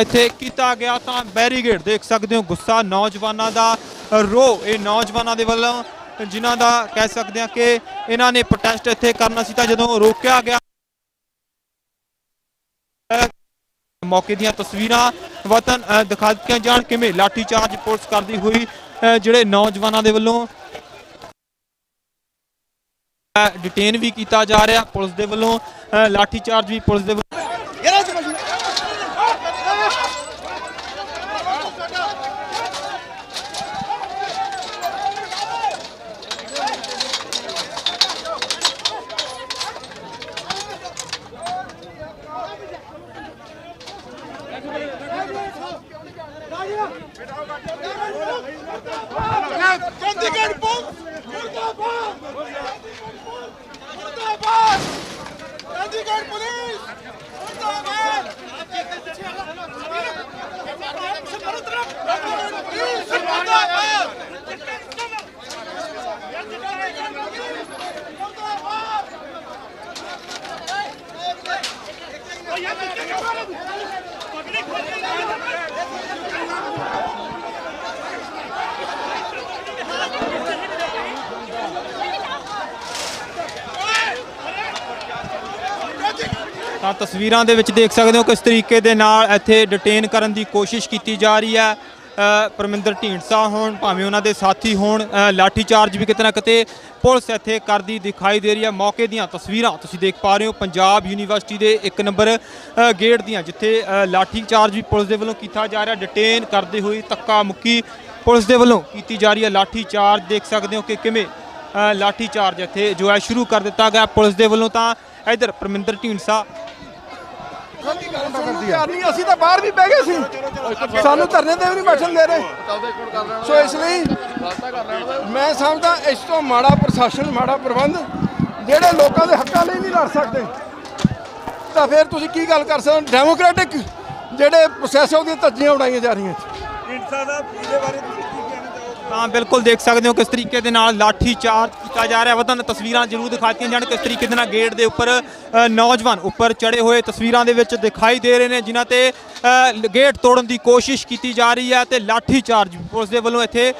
ਇੱਥੇ ਕੀਤਾ ਗਿਆ ਤਾਂ ਬੈਰੀਗੇਟ ਦੇਖ ਸਕਦੇ ਹੋ ਗੁੱਸਾ ਨੌਜਵਾਨਾਂ ਦਾ ਅ, ਰੋ। ਇਹ ਨੌਜਵਾਨਾਂ ਦੇ ਵੱਲੋਂ ਜਿਨ੍ਹਾਂ ਦਾ ਕਹਿ ਸਕਦੇ ਆ ਕਿ ਇਹਨਾਂ ਨੇ ਪ੍ਰੋਟੈਸਟ ਇੱਥੇ ਕਰਨਾ ਸੀ ਤਾਂ ਜਦੋਂ ਰੋਕਿਆ ਗਿਆ ਮੌਕੇ ਦੀਆਂ ਤਸਵੀਰਾਂ ਵਤਨ ਅ, ਦਿਖਾ ਦਿੱਤੀਆਂ ਜਾਣ ਕਿਵੇਂ ਲਾਠੀ ਚਾਰਜ ਪੁਲਿਸ ਕਰਦੀ ਹੋਈ ਅ, ਜਿਹੜੇ ਨੌਜਵਾਨਾਂ ਦੇ ਵੱਲੋਂ ਡਿਟੇਨ ਵੀ ਕੀਤਾ ਜਾ ਰਿਹਾ। ਪੁਲਿਸ ਦੇ ਵੱਲੋਂ ਅ, ਲਾਠੀ ਚਾਰਜ ਵੀ ਪੁਲਿਸ ਦੇ ਵੱਲੋਂ ਚੰਡੀਗੜ੍ਹ ਪੁਲਿਸ ਮੁਰਦਾਬਾਦ ਮੁਰਦਾਬਾਦ ਚੰਡੀਗੜ੍ਹ ਪੁਲਿਸ ਮੁਰਦਾਬਾਦ ਪੁਲਿਸ ਮੁਰਦਾਬਾਦ ਤਾਂ ਤਸਵੀਰਾਂ ਦੇ ਵਿੱਚ ਦੇਖ ਸਕਦੇ ਹੋ ਕਿਸ ਤਰੀਕੇ ਦੇ ਨਾਲ ਇੱਥੇ ਡਿਟੇਨ ਕਰਨ ਦੀ ਕੋਸ਼ਿਸ਼ ਕੀਤੀ ਜਾ ਰਹੀ ਹੈ। ਪਰਮਿੰਦਰ ਢੀਂਡਸਾ ਹੋਣ ਭਾਵੇਂ ਉਹਨਾਂ ਦੇ ਸਾਥੀ ਹੋਣ ਅ, ਲਾਠੀ ਚਾਰਜ ਵੀ ਕਿਤੇ ਨਾ ਕਿਤੇ ਪੁਲਿਸ ਇੱਥੇ ਕਰਦੀ ਦਿਖਾਈ ਦੇ ਰਹੀ ਹੈ। ਮੌਕੇ ਦੀਆਂ ਤਸਵੀਰਾਂ ਤੁਸੀਂ ਦੇਖ ਪਾ ਰਹੇ ਹੋ ਪੰਜਾਬ ਯੂਨੀਵਰਸਿਟੀ ਦੇ ਇੱਕ ਨੰਬਰ ਗੇਟ ਦੀਆਂ ਜਿੱਥੇ ਅ, ਲਾਠੀ ਚਾਰਜ ਵੀ ਪੁਲਿਸ ਦੇ ਵੱਲੋਂ ਕੀਤਾ ਜਾ ਰਿਹਾ। ਡਿਟੇਨ ਕਰਦੇ ਹੋਏ ਧੱਕਾ ਮੁੱਕੀ ਪੁਲਿਸ ਦੇ ਵੱਲੋਂ ਕੀਤੀ ਜਾ ਰਹੀ ਹੈ। ਲਾਠੀ ਚਾਰਜ ਦੇਖ ਸਕਦੇ ਹੋ ਕਿ ਕਿਵੇਂ ਅ, ਲਾਠੀ ਚਾਰਜ ਇੱਥੇ ਜੋ ਹੈ ਸ਼ੁਰੂ ਕਰ ਦਿੱਤਾ ਗਿਆ। ਪੁਲਿਸ ਦੇ ਵੱਲੋਂ ਤਾਂ ਇਧਰ ਪਰਮਿੰਦਰ ਢੀਂਡਸਾ ਕਰਨੀ ਅਸੀਂ ਤਾਂ ਬਾਹਰ ਵੀ ਬਹਿ ਗਏ ਸੀ। ਸਾਨੂੰ ਧਰਨੇ ਤੇ ਵੀ ਨਹੀਂ ਬੈਠਣ ਦੇ ਰਹੇ। ਸੋ ਇਸ ਲਈ ਮੈਂ ਸਮਝਦਾ ਇਸ ਤੋਂ ਮਾੜਾ ਪ੍ਰਸ਼ਾਸਨ ਮਾੜਾ ਪ੍ਰਬੰਧ ਜਿਹੜੇ ਲੋਕਾਂ ਦੇ ਹੱਕਾਂ ਲਈ ਨਹੀਂ ਲੜ ਸਕਦੇ। ਤਾਂ ਫਿਰ ਤੁਸੀਂ ਕੀ ਗੱਲ ਕਰ ਸਕਦੇ ਡੈਮੋਕ੍ਰੈਟਿਕ ਜਿਹੜੇ ਪ੍ਰੋਸੈਸ ਉਹਦੀਆਂ ਧੱਜੀਆਂ ਉਡਾਈਆਂ ਜਾ ਰਹੀਆਂ। ਤਾਂ ਬਿਲਕੁਲ ਦੇਖ ਸਕਦੇ ਹੋ ਕਿਸ ਤਰੀਕੇ ਦੇ ਨਾਲ ਲਾਠੀ ਚਾਰਜ ਕੀਤਾ ਜਾ ਰਿਹਾ। ਵਤਨ ਤਸਵੀਰਾਂ ਜ਼ਰੂਰ ਦਿਖਾਤੀਆਂ ਜਾਣ, ਕਿਸ ਤਰੀਕੇ ਦੇ ਨਾਲ ਗੇਟ ਦੇ ਉੱਪਰ ਨੌਜਵਾਨ ਉੱਪਰ ਚੜੇ ਹੋਏ ਤਸਵੀਰਾਂ ਦੇ ਵਿੱਚ ਦਿਖਾਈ ਦੇ ਰਹੇ ਨੇ, ਜਿਨ੍ਹਾਂ ਤੇ ਗੇਟ ਤੋੜਨ ਦੀ ਕੋਸ਼ਿਸ਼ ਕੀਤੀ ਜਾ ਰਹੀ ਹੈ ਤੇ ਲਾਠੀ ਚਾਰਜ ਪੁਲਿਸ ਦੇ ਵੱਲੋਂ ਇੱਥੇ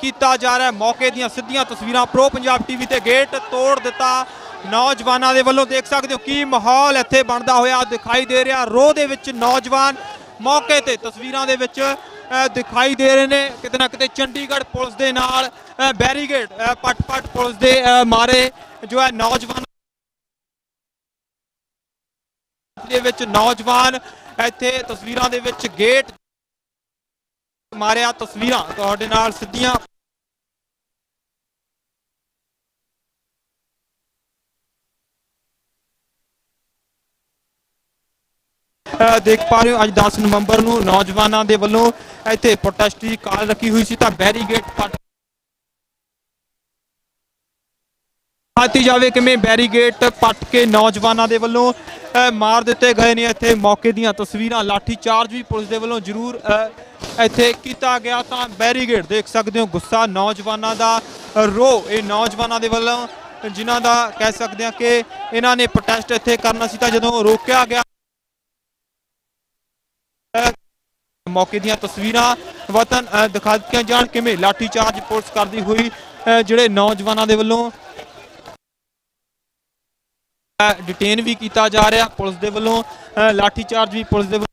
ਕੀਤਾ ਜਾ ਰਿਹਾ ਮੌਕੇ ਦੀਆਂ ਸਿੱਧੀਆਂ ਤਸਵੀਰਾਂ ਪ੍ਰੋ ਪੰਜਾਬ ਟੀਵੀ ਤੇ ਗੇਟ ਤੋੜ ਦਿੱਤਾ। ਨੌਜਵਾਨਾਂ ਦੇ ਵੱਲੋਂ ਦੇਖ ਸਕਦੇ ਹੋ ਕੀ ਮਾਹੌਲ ਇੱਥੇ ਬਣਦਾ ਹੋਇਆ ਦਿਖਾਈ ਦੇ ਰਿਹਾ। ਰੋਹ ਦੇ ਵਿੱਚ ਨੌਜਵਾਨ ਮੌਕੇ ਤੇ ਤਸਵੀਰਾਂ ਦੇ ਵਿੱਚ ਦਿਖਾਈ ਦੇ ਰਹੇ ਨੇ ਕਿਤੇ ਨਾ ਕਿਤੇ ਚੰਡੀਗੜ੍ਹ ਪੁਲਿਸ ਦੇ ਨਾਲ ਅ, ਬੈਰੀਗੇਡ ਅ, ਪਟ-ਪਟ ਪੁਲਿਸ ਦੇ ਅ, ਮਾਰੇ ਜੋ ਹੈ ਨੌਜਵਾਨ ਦੇ ਵਿੱਚ ਨੌਜਵਾਨ ਇੱਥੇ ਤਸਵੀਰਾਂ ਦੇ ਵਿੱਚ ਗੇਟ ਮਾਰਿਆ ਤਸਵੀਰਾਂ ਤੁਹਾਡੇ ਨਾਲ ਸਿੱਧੀਆਂ ਦੇਖ ਪਾ ਰਹੇ ਹੋ ਅੱਜ 10 ਨਵੰਬਰ ਨੂੰ ਨੌਜਵਾਨਾਂ ਦੇ ਵੱਲੋਂ ਇੱਥੇ ਪ੍ਰੋਟੈਸਟ ਦੀ ਕਾਲ ਰੱਖੀ ਹੋਈ ਸੀ ਤਾਂ ਬੈਰੀਗੇਡ ਪੱਟ ਹਾਤੀ ਜਾਵੇ ਕਿਵੇਂ ਬੈਰੀਗੇਟ ਪੱਟ ਕੇ ਨੌਜਵਾਨਾਂ ਦੇ ਵੱਲੋਂ ਮਾਰ ਦਿੱਤੇ ਗਏ ਨੇ ਇੱਥੇ ਮੌਕੇ ਦੀਆਂ ਤਸਵੀਰਾਂ। ਲਾਠੀ ਚਾਰਜ ਵੀ ਪੁਲਿਸ ਦੇ ਵੱਲੋਂ ਜ਼ਰੂਰ ਅ, ਇੱਥੇ ਕੀਤਾ ਗਿਆ ਤਾਂ ਬੈਰੀਗੇਟ ਦੇਖ ਸਕਦੇ ਹੋ ਗੁੱਸਾ ਨੌਜਵਾਨਾਂ ਦਾ ਅ, ਰੋਹ ਇਹ ਨੌਜਵਾਨਾਂ ਦੇ ਵੱਲੋਂ ਜਿਨ੍ਹਾਂ ਦਾ ਕਹਿ ਸਕਦੇ ਹਾਂ ਕਿ ਇਹਨਾਂ ਨੇ ਪ੍ਰੋਟੈਸਟ ਇੱਥੇ ਕਰਨਾ ਸੀ ਤਾਂ ਜਦੋਂ ਰੋਕਿਆ ਗਿਆ ਮੌਕੇ ਦੀਆਂ ਤਸਵੀਰਾਂ ਵਤਨ ਅ, ਦਿਖਾ ਦਿੱਤੀਆਂ ਜਾਣ ਕਿਵੇਂ ਲਾਠੀ ਚਾਰਜ ਪੁਲਿਸ ਕਰਦੀ ਹੋਈ ਅ, ਜਿਹੜੇ ਨੌਜਵਾਨਾਂ ਦੇ ਵੱਲੋਂ ਡਿਟੇਨ ਵੀ ਕੀਤਾ ਜਾ ਰਿਹਾ। ਪੁਲਿਸ ਦੇ ਵੱਲੋਂ ਅ, ਲਾਠੀ ਚਾਰਜ ਵੀ ਪੁਲਿਸ ਦੇ ਵੱਲੋਂ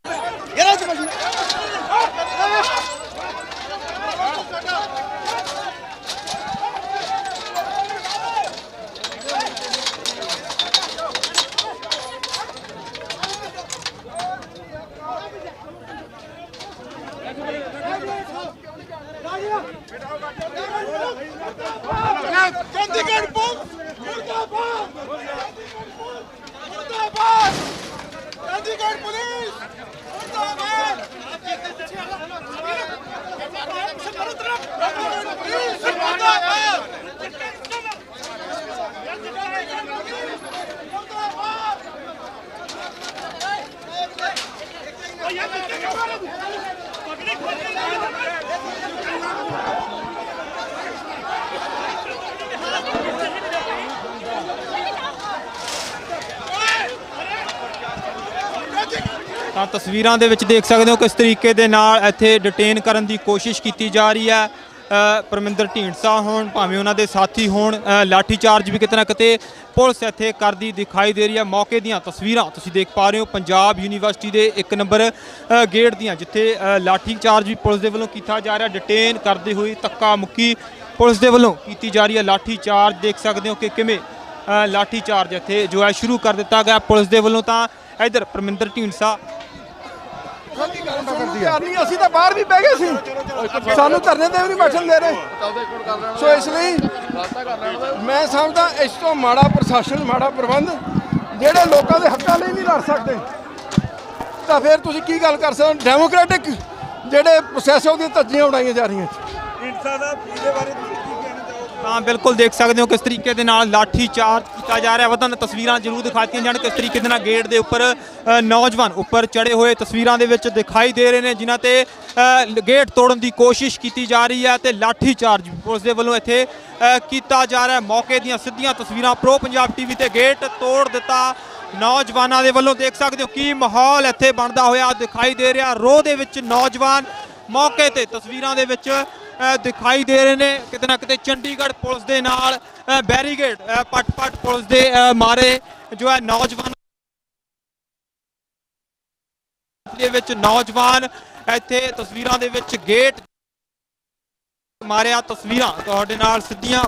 ਚੰਡੀਗੜ੍ਹ ਪੁਲਿਸ ਮੁਰਦਾਬਾਦ ਮੁਰਦਾਬਾਦ ਚੰਡੀਗੜ੍ਹ ਪੁਲਿਸ ਮੁਰਦਾਬਾਦ ਪੁਲਿਸ ਮੁਰਦਾਬਾਦ ਤਾਂ ਤਸਵੀਰਾਂ ਦੇ ਵਿੱਚ ਦੇਖ ਸਕਦੇ ਹੋ ਕਿਸ ਤਰੀਕੇ ਦੇ ਨਾਲ ਇੱਥੇ ਡਿਟੇਨ ਕਰਨ ਦੀ ਕੋਸ਼ਿਸ਼ ਕੀਤੀ ਜਾ ਰਹੀ ਹੈ। ਪਰਮਿੰਦਰ ਢੀਂਡਸਾ ਹੋਣ ਭਾਵੇਂ ਉਹਨਾਂ ਦੇ ਸਾਥੀ ਹੋਣ ਅ, ਲਾਠੀ ਚਾਰਜ ਵੀ ਕਿਤੇ ਨਾ ਕਿਤੇ ਪੁਲਿਸ ਇੱਥੇ ਕਰਦੀ ਦਿਖਾਈ ਦੇ ਰਹੀ ਹੈ। ਮੌਕੇ ਦੀਆਂ ਤਸਵੀਰਾਂ ਤੁਸੀਂ ਦੇਖ ਪਾ ਰਹੇ ਹੋ ਪੰਜਾਬ ਯੂਨੀਵਰਸਿਟੀ ਦੇ ਇੱਕ ਨੰਬਰ ਗੇਟ ਦੀਆਂ ਜਿੱਥੇ ਅ, ਲਾਠੀ ਚਾਰਜ ਵੀ ਪੁਲਿਸ ਦੇ ਵੱਲੋਂ ਕੀਤਾ ਜਾ ਰਿਹਾ। ਡਿਟੇਨ ਕਰਦੇ ਹੋਏ ਧੱਕਾ ਮੁੱਕੀ ਪੁਲਿਸ ਦੇ ਵੱਲੋਂ ਕੀਤੀ ਜਾ ਰਹੀ ਹੈ। ਲਾਠੀ ਚਾਰਜ ਦੇਖ ਸਕਦੇ ਹੋ ਕਿ ਕਿਵੇਂ ਅ, ਲਾਠੀ ਚਾਰਜ ਇੱਥੇ ਜੋ ਹੈ ਸ਼ੁਰੂ ਕਰ ਦਿੱਤਾ ਗਿਆ। ਪੁਲਿਸ ਦੇ ਵੱਲੋਂ ਤਾਂ ਇਧਰ ਪਰਮਿੰਦਰ ਢੀਂਡਸਾ ਕਰਨੀ ਅਸੀਂ ਤਾਂ ਬਾਹਰ ਵੀ ਬਹਿ ਗਏ ਸੀ। ਸਾਨੂੰ ਧਰਨੇ ਤੇ ਵੀ ਨਹੀਂ ਬੈਠਣ ਦੇ ਰਹੇ। ਸੋ ਇਸ ਲਈ ਮੈਂ ਸਮਝਦਾ ਇਸ ਤੋਂ ਮਾੜਾ ਪ੍ਰਸ਼ਾਸਨ ਮਾੜਾ ਪ੍ਰਬੰਧ ਜਿਹੜੇ ਲੋਕਾਂ ਦੇ ਹੱਕਾਂ ਲਈ ਨਹੀਂ ਲੜ ਸਕਦੇ। ਤਾਂ ਫਿਰ ਤੁਸੀਂ ਕੀ ਗੱਲ ਕਰ ਸਕਦੇ ਡੈਮੋਕ੍ਰੈਟਿਕ ਜਿਹੜੇ ਪ੍ਰੋਸੈਸ ਉਹਦੀਆਂ ਧੱਜੀਆਂ ਉਡਾਈਆਂ ਜਾ ਰਹੀਆਂ। ਤਾਂ ਬਿਲਕੁਲ ਦੇਖ ਸਕਦੇ ਹੋ ਕਿਸ ਤਰੀਕੇ ਦੇ ਨਾਲ ਲਾਠੀ ਚਾਰਜ ਕੀਤਾ ਜਾ ਰਿਹਾ। ਵਤਨ ਤਸਵੀਰਾਂ ਜ਼ਰੂਰ ਦਿਖਾਤੀਆਂ ਜਾਣ ਕਿਸ ਤਰੀਕੇ ਦੇ ਨਾਲ ਗੇਟ ਦੇ ਉੱਪਰ ਨੌਜਵਾਨ ਉੱਪਰ ਚੜੇ ਹੋਏ ਤਸਵੀਰਾਂ ਦੇ ਵਿੱਚ ਦਿਖਾਈ ਦੇ ਰਹੇ ਨੇ, ਜਿਨ੍ਹਾਂ ਤੇ ਗੇਟ ਤੋੜਨ ਦੀ ਕੋਸ਼ਿਸ਼ ਕੀਤੀ ਜਾ ਰਹੀ ਹੈ ਤੇ ਲਾਠੀ ਚਾਰਜ ਪੁਲਿਸ ਦੇ ਵੱਲੋਂ ਇੱਥੇ ਕੀਤਾ ਜਾ ਰਿਹਾ ਮੌਕੇ ਦੀਆਂ ਸਿੱਧੀਆਂ ਤਸਵੀਰਾਂ ਪ੍ਰੋ ਪੰਜਾਬ ਟੀਵੀ ਤੇ ਗੇਟ ਤੋੜ ਦਿੱਤਾ। ਨੌਜਵਾਨਾਂ ਦੇ ਵੱਲੋਂ ਦੇਖ ਸਕਦੇ ਹੋ ਕੀ ਮਾਹੌਲ ਇੱਥੇ ਬਣਦਾ ਹੋਇਆ ਦਿਖਾਈ ਦੇ ਰਿਹਾ। ਰੋਹ ਦੇ ਵਿੱਚ ਨੌਜਵਾਨ ਮੌਕੇ ਤੇ ਤਸਵੀਰਾਂ ਦੇ ਵਿੱਚ ਅ, ਦਿਖਾਈ ਦੇ ਰਹੇ ਨੇ ਕਿਤੇ ਨਾ ਕਿਤੇ ਚੰਡੀਗੜ੍ਹ ਪੁਲਿਸ ਦੇ ਨਾਲ ਬੈਰੀਗੇਡ ਅ, ਪੱਟ-ਪੱਟ ਪੁਲਿਸ ਦੇ ਅ, ਮਾਰੇ ਜੋ ਹੈ ਨੌਜਵਾਨ ਦੇ ਵਿੱਚ ਨੌਜਵਾਨ ਇੱਥੇ ਤਸਵੀਰਾਂ ਦੇ ਵਿੱਚ ਗੇਟ ਮਾਰਿਆ ਤਸਵੀਰਾਂ ਤੁਹਾਡੇ ਨਾਲ ਸਿੱਧੀਆਂ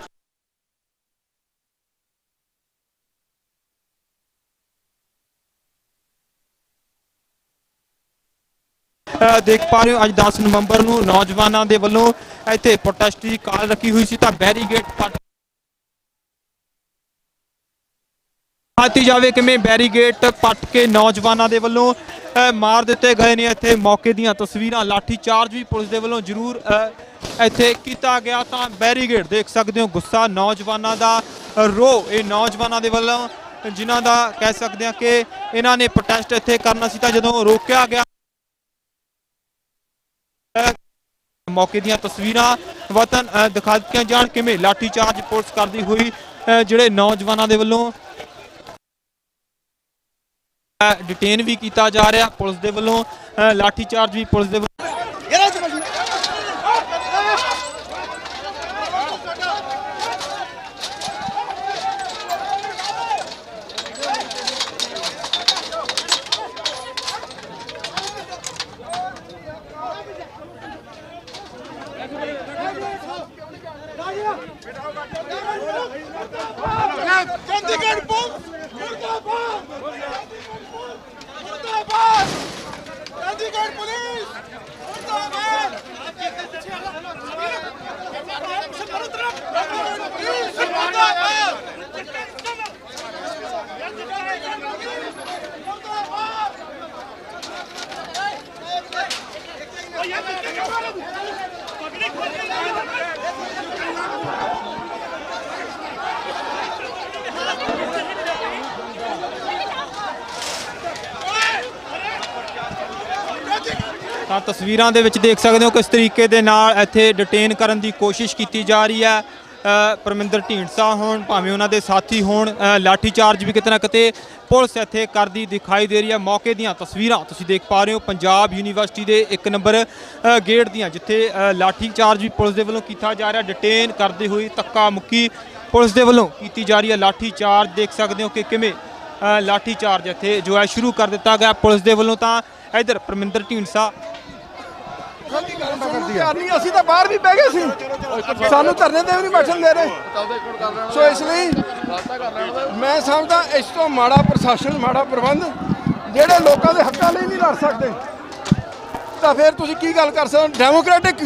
ਦੇਖ ਪਾ ਰਹੇ ਹੋ ਅੱਜ 10 ਨਵੰਬਰ ਨੂੰ ਨੌਜਵਾਨਾਂ ਦੇ ਵੱਲੋਂ ਇੱਥੇ ਪ੍ਰੋਟੈਸਟ ਦੀ ਕਾਲ ਰੱਖੀ ਹੋਈ ਸੀ ਤਾਂ ਬੈਰੀਗੇਡ ਪੱਟ ਆਤੀ ਜਾਵੇ ਕਿਵੇਂ ਬੈਰੀਗੇਟ ਪੱਟ ਕੇ ਨੌਜਵਾਨਾਂ ਦੇ ਵੱਲੋਂ ਮਾਰ ਦਿੱਤੇ ਗਏ ਨੇ ਇੱਥੇ ਮੌਕੇ ਦੀਆਂ ਤਸਵੀਰਾਂ। ਲਾਠੀ ਚਾਰਜ ਵੀ ਪੁਲਿਸ ਦੇ ਵੱਲੋਂ ਜ਼ਰੂਰ ਅ, ਇੱਥੇ ਕੀਤਾ ਗਿਆ ਤਾਂ ਬੈਰੀਗੇਟ ਦੇਖ ਸਕਦੇ ਹੋ ਗੁੱਸਾ ਨੌਜਵਾਨਾਂ ਦਾ ਰੋ ਇਹ ਨੌਜਵਾਨਾਂ ਦੇ ਵੱਲੋਂ ਜਿਨ੍ਹਾਂ ਦਾ ਕਹਿ ਸਕਦੇ ਆ ਕਿ ਇਹਨਾਂ ਨੇ ਪ੍ਰੋਟੈਸਟ ਇੱਥੇ ਕਰਨਾ ਸੀ ਤਾਂ ਜਦੋਂ ਰੋਕਿਆ ਗਿਆ ਮੌਕੇ ਦੀਆਂ ਤਸਵੀਰਾਂ ਵਤਨ ਦਿਖਾ ਦਿੱਤੀਆਂ ਜਾਣ ਕਿਵੇਂ ਲਾਠੀ ਚਾਰਜ ਪੁਲਿਸ ਕਰਦੀ ਹੋਈ ਅ, ਜਿਹੜੇ ਨੌਜਵਾਨਾਂ ਦੇ ਵੱਲੋਂ ਡਿਟੇਨ ਵੀ ਕੀਤਾ ਜਾ ਰਿਹਾ ਪੁਲਿਸ ਦੇ ਵੱਲੋਂ ਅ, ਲਾਠੀ ਚਾਰਜ ਵੀ ਪੁਲਿਸ ਦੇ ਵੱਲੋਂ ਚੰਡੀਗੜ੍ਹ ਪੁਲਿਸ ਮੁਰਦਾਬਾਦ ਮੁਰਦਾਬਾਦ ਚੰਡੀਗੜ੍ਹ ਪੁਲਿਸ ਮੁਰਦਾਬਾਦ ਮੁਰਦਾਬਾਦ ਤਾਂ ਤਸਵੀਰਾਂ ਦੇ ਵਿੱਚ ਦੇਖ ਸਕਦੇ ਹੋ ਕਿਸ ਤਰੀਕੇ ਦੇ ਨਾਲ ਇੱਥੇ ਡਿਟੇਨ ਕਰਨ ਦੀ ਕੋਸ਼ਿਸ਼ ਕੀਤੀ ਜਾ ਰਹੀ ਹੈ। ਪਰਮਿੰਦਰ ਢੀਂਡਸਾ ਹੋਣ ਭਾਵੇਂ ਉਹਨਾਂ ਦੇ ਸਾਥੀ ਹੋਣ ਅ, ਲਾਠੀ ਚਾਰਜ ਵੀ ਕਿਤੇ ਨਾ ਕਿਤੇ ਪੁਲਿਸ ਇੱਥੇ ਕਰਦੀ ਦਿਖਾਈ ਦੇ ਰਹੀ ਹੈ। ਮੌਕੇ ਦੀਆਂ ਤਸਵੀਰਾਂ ਤੁਸੀਂ ਦੇਖ ਪਾ ਰਹੇ ਹੋ ਪੰਜਾਬ ਯੂਨੀਵਰਸਿਟੀ ਦੇ ਇੱਕ ਨੰਬਰ ਗੇਟ ਦੀਆਂ ਜਿੱਥੇ ਅ, ਲਾਠੀ ਚਾਰਜ ਵੀ ਪੁਲਿਸ ਦੇ ਵੱਲੋਂ ਕੀਤਾ ਜਾ ਰਿਹਾ। ਡਿਟੇਨ ਕਰਦੇ ਹੋਈ ਧੱਕਾ ਮੁੱਕੀ ਪੁਲਿਸ ਦੇ ਵੱਲੋਂ ਕੀਤੀ ਜਾ ਰਹੀ ਹੈ ਲਾਠੀ ਚਾਰਜ ਦੇਖ ਸਕਦੇ ਹੋ ਕਿ ਕਿਵੇਂ ਅ, ਲਾਠੀ ਚਾਰਜ ਇੱਥੇ ਜੋ ਹੈ ਸ਼ੁਰੂ ਕਰ ਦਿੱਤਾ ਗਿਆ ਪੁਲਿਸ ਦੇ ਵੱਲੋਂ ਤਾਂ। ਇਧਰ ਪਰਮਿੰਦਰ ਢੀਂਡਸਾ ਨਹੀਂ ਅਸੀਂ ਤਾਂ ਬਾਹਰ ਵੀ ਬਹਿ ਗਏ ਸੀ। ਸਾਨੂੰ ਧਰਨੇ ਤੇ ਵੀ ਨਹੀਂ ਬੈਠਣ ਦੇ ਰਹੇ। ਸੋ ਇਸ ਲਈ ਮੈਂ ਸਮਝਦਾ ਇਸ ਤੋਂ ਮਾੜਾ ਪ੍ਰਸ਼ਾਸਨ ਮਾੜਾ ਪ੍ਰਬੰਧ ਜਿਹੜੇ ਲੋਕਾਂ ਦੇ ਹੱਕਾਂ ਲਈ ਨਹੀਂ ਲੜ ਸਕਦੇ। ਤਾਂ ਫਿਰ ਤੁਸੀਂ ਕੀ ਗੱਲ ਕਰ ਸਕਦੇ ਡੈਮੋਕ੍ਰੈਟਿਕ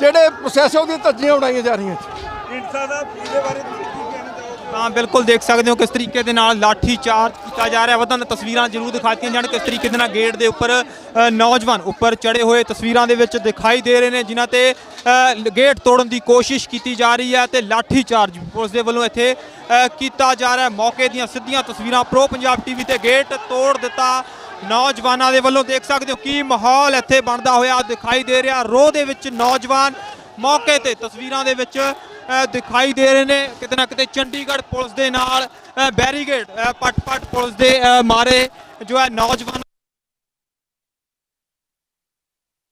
ਜਿਹੜੇ ਪ੍ਰੋਸੈਸ ਉਹਦੀਆਂ ਧੱਜੀਆਂ ਉਡਾਈਆਂ ਜਾ ਰਹੀਆਂ ਢੀਂਡਸਾ ਦਾ ਇਹਦੇ ਬਾਰੇ ਤੁਸੀਂ ਕੀ ਕਹਿਣਾ ਚਾਹੋਗੇ ਤਾਂ ਬਿਲਕੁਲ ਦੇਖ ਸਕਦੇ ਹੋ ਕਿਸ ਤਰੀਕੇ ਦੇ ਨਾਲ ਲਾਠੀ ਚਾਰਜ ਕੀਤਾ ਜਾ ਰਿਹਾ। ਵਤਨ ਤਸਵੀਰਾਂ ਜ਼ਰੂਰ ਦਿਖਾਤੀਆਂ ਜਾਣ ਕਿਸ ਤਰੀਕੇ ਦੇ ਨਾਲ ਗੇਟ ਦੇ ਉੱਪਰ ਨੌਜਵਾਨ ਉੱਪਰ ਚੜੇ ਹੋਏ ਤਸਵੀਰਾਂ ਦੇ ਵਿੱਚ ਦਿਖਾਈ ਦੇ ਰਹੇ ਨੇ, ਜਿਨ੍ਹਾਂ ਤੇ ਗੇਟ ਤੋੜਨ ਦੀ ਕੋਸ਼ਿਸ਼ ਕੀਤੀ ਜਾ ਰਹੀ ਹੈ ਤੇ ਲਾਠੀ ਚਾਰਜ ਪੁਲਿਸ ਦੇ ਵੱਲੋਂ ਇੱਥੇ ਕੀਤਾ ਜਾ ਰਿਹਾ ਮੌਕੇ ਦੀਆਂ ਸਿੱਧੀਆਂ ਤਸਵੀਰਾਂ ਪ੍ਰੋ ਪੰਜਾਬ ਟੀਵੀ ਤੇ ਗੇਟ ਤੋੜ ਦਿੱਤਾ। ਨੌਜਵਾਨਾਂ ਦੇ ਵੱਲੋਂ ਦੇਖ ਸਕਦੇ ਹੋ ਕੀ ਮਾਹੌਲ ਇੱਥੇ ਬਣਦਾ ਹੋਇਆ ਦਿਖਾਈ ਦੇ ਰਿਹਾ। ਰੋਹ ਦੇ ਵਿੱਚ ਨੌਜਵਾਨ ਮੌਕੇ ਤੇ ਤਸਵੀਰਾਂ ਦੇ ਵਿੱਚ ਦਿਖਾਈ ਦੇ ਰਹੇ ਨੇ। ਕਿਤੇ ਨਾ ਕਿਤੇ ਚੰਡੀਗੜ੍ਹ ਪੁਲਿਸ ਦੇ ਨਾਲ ਬੈਰੀਗੇਡ ਅ, ਪੱਟ-ਪੱਟ ਪੁਲਿਸ ਦੇ ਅ, ਮਾਰੇ ਜੋ ਹੈ ਨੌਜਵਾਨ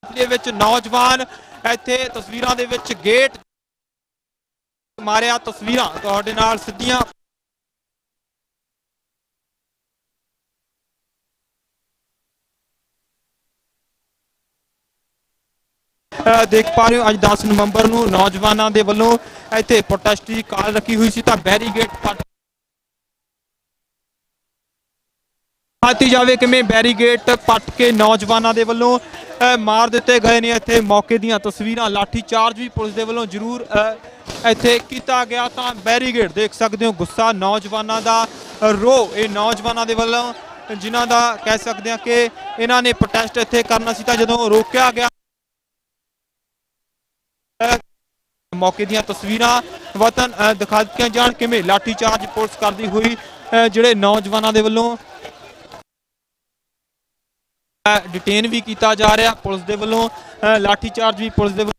ਦੇ ਵਿੱਚ ਨੌਜਵਾਨ ਇੱਥੇ ਤਸਵੀਰਾਂ ਦੇ ਵਿੱਚ ਗੇਟ ਮਾਰਿਆ ਤਸਵੀਰਾਂ। ਤੁਹਾਡੇ ਨਾਲ ਸਿੱਧੀਆਂ ਦੇਖ ਪਾ ਰਹੇ ਹੋ ਅੱਜ 10 ਨਵੰਬਰ ਨੂੰ ਨੌਜਵਾਨਾਂ ਦੇ ਵੱਲੋਂ ਇੱਥੇ ਪ੍ਰੋਟੈਸਟ ਦੀ ਕਾਲ ਰੱਖੀ ਹੋਈ ਸੀ ਤਾਂ ਬੈਰੀਗੇਡ ਪੱਟ ਆਤੀ ਜਾਵੇ ਕਿਵੇਂ ਬੈਰੀਗੇਟ ਪੱਟ ਕੇ ਨੌਜਵਾਨਾਂ ਦੇ ਵੱਲੋਂ ਮਾਰ ਦਿੱਤੇ ਗਏ ਨੇ ਇੱਥੇ ਮੌਕੇ ਦੀਆਂ ਤਸਵੀਰਾਂ ਲਾਠੀ ਚਾਰਜ ਵੀ ਪੁਲਿਸ ਦੇ ਵੱਲੋਂ ਜ਼ਰੂਰ ਅ, ਇੱਥੇ ਕੀਤਾ ਗਿਆ ਤਾਂ ਬੈਰੀਗੇਟ ਦੇਖ ਸਕਦੇ ਹੋ ਗੁੱਸਾ ਨੌਜਵਾਨਾਂ ਦਾ ਰੋ ਇਹ ਨੌਜਵਾਨਾਂ ਦੇ ਵੱਲੋਂ ਜਿਨ੍ਹਾਂ ਦਾ ਕਹਿ ਸਕਦੇ ਆ ਕਿ ਇਹਨਾਂ ਨੇ ਪ੍ਰੋਟੈਸਟ ਇੱਥੇ ਕਰਨਾ ਸੀ ਤਾਂ ਜਦੋਂ ਰੋਕਿਆ ਗਿਆ ਮੌਕੇ ਦੀਆਂ ਤਸਵੀਰਾਂ ਵਤਨ ਅ, ਦਿਖਾ ਦਿੱਤੀਆਂ ਜਾਣ ਕਿਵੇਂ ਲਾਠੀ ਚਾਰਜ ਪੁਲਿਸ ਕਰਦੀ ਹੋਈ ਅ, ਜਿਹੜੇ ਨੌਜਵਾਨਾਂ ਦੇ ਵੱਲੋਂ ਡਿਟੇਨ ਵੀ ਕੀਤਾ ਜਾ ਰਿਹਾ ਪੁਲਿਸ ਦੇ ਵੱਲੋਂ ਅ, ਲਾਠੀ ਚਾਰਜ ਵੀ ਪੁਲਿਸ ਦੇ ਵੱਲੋਂ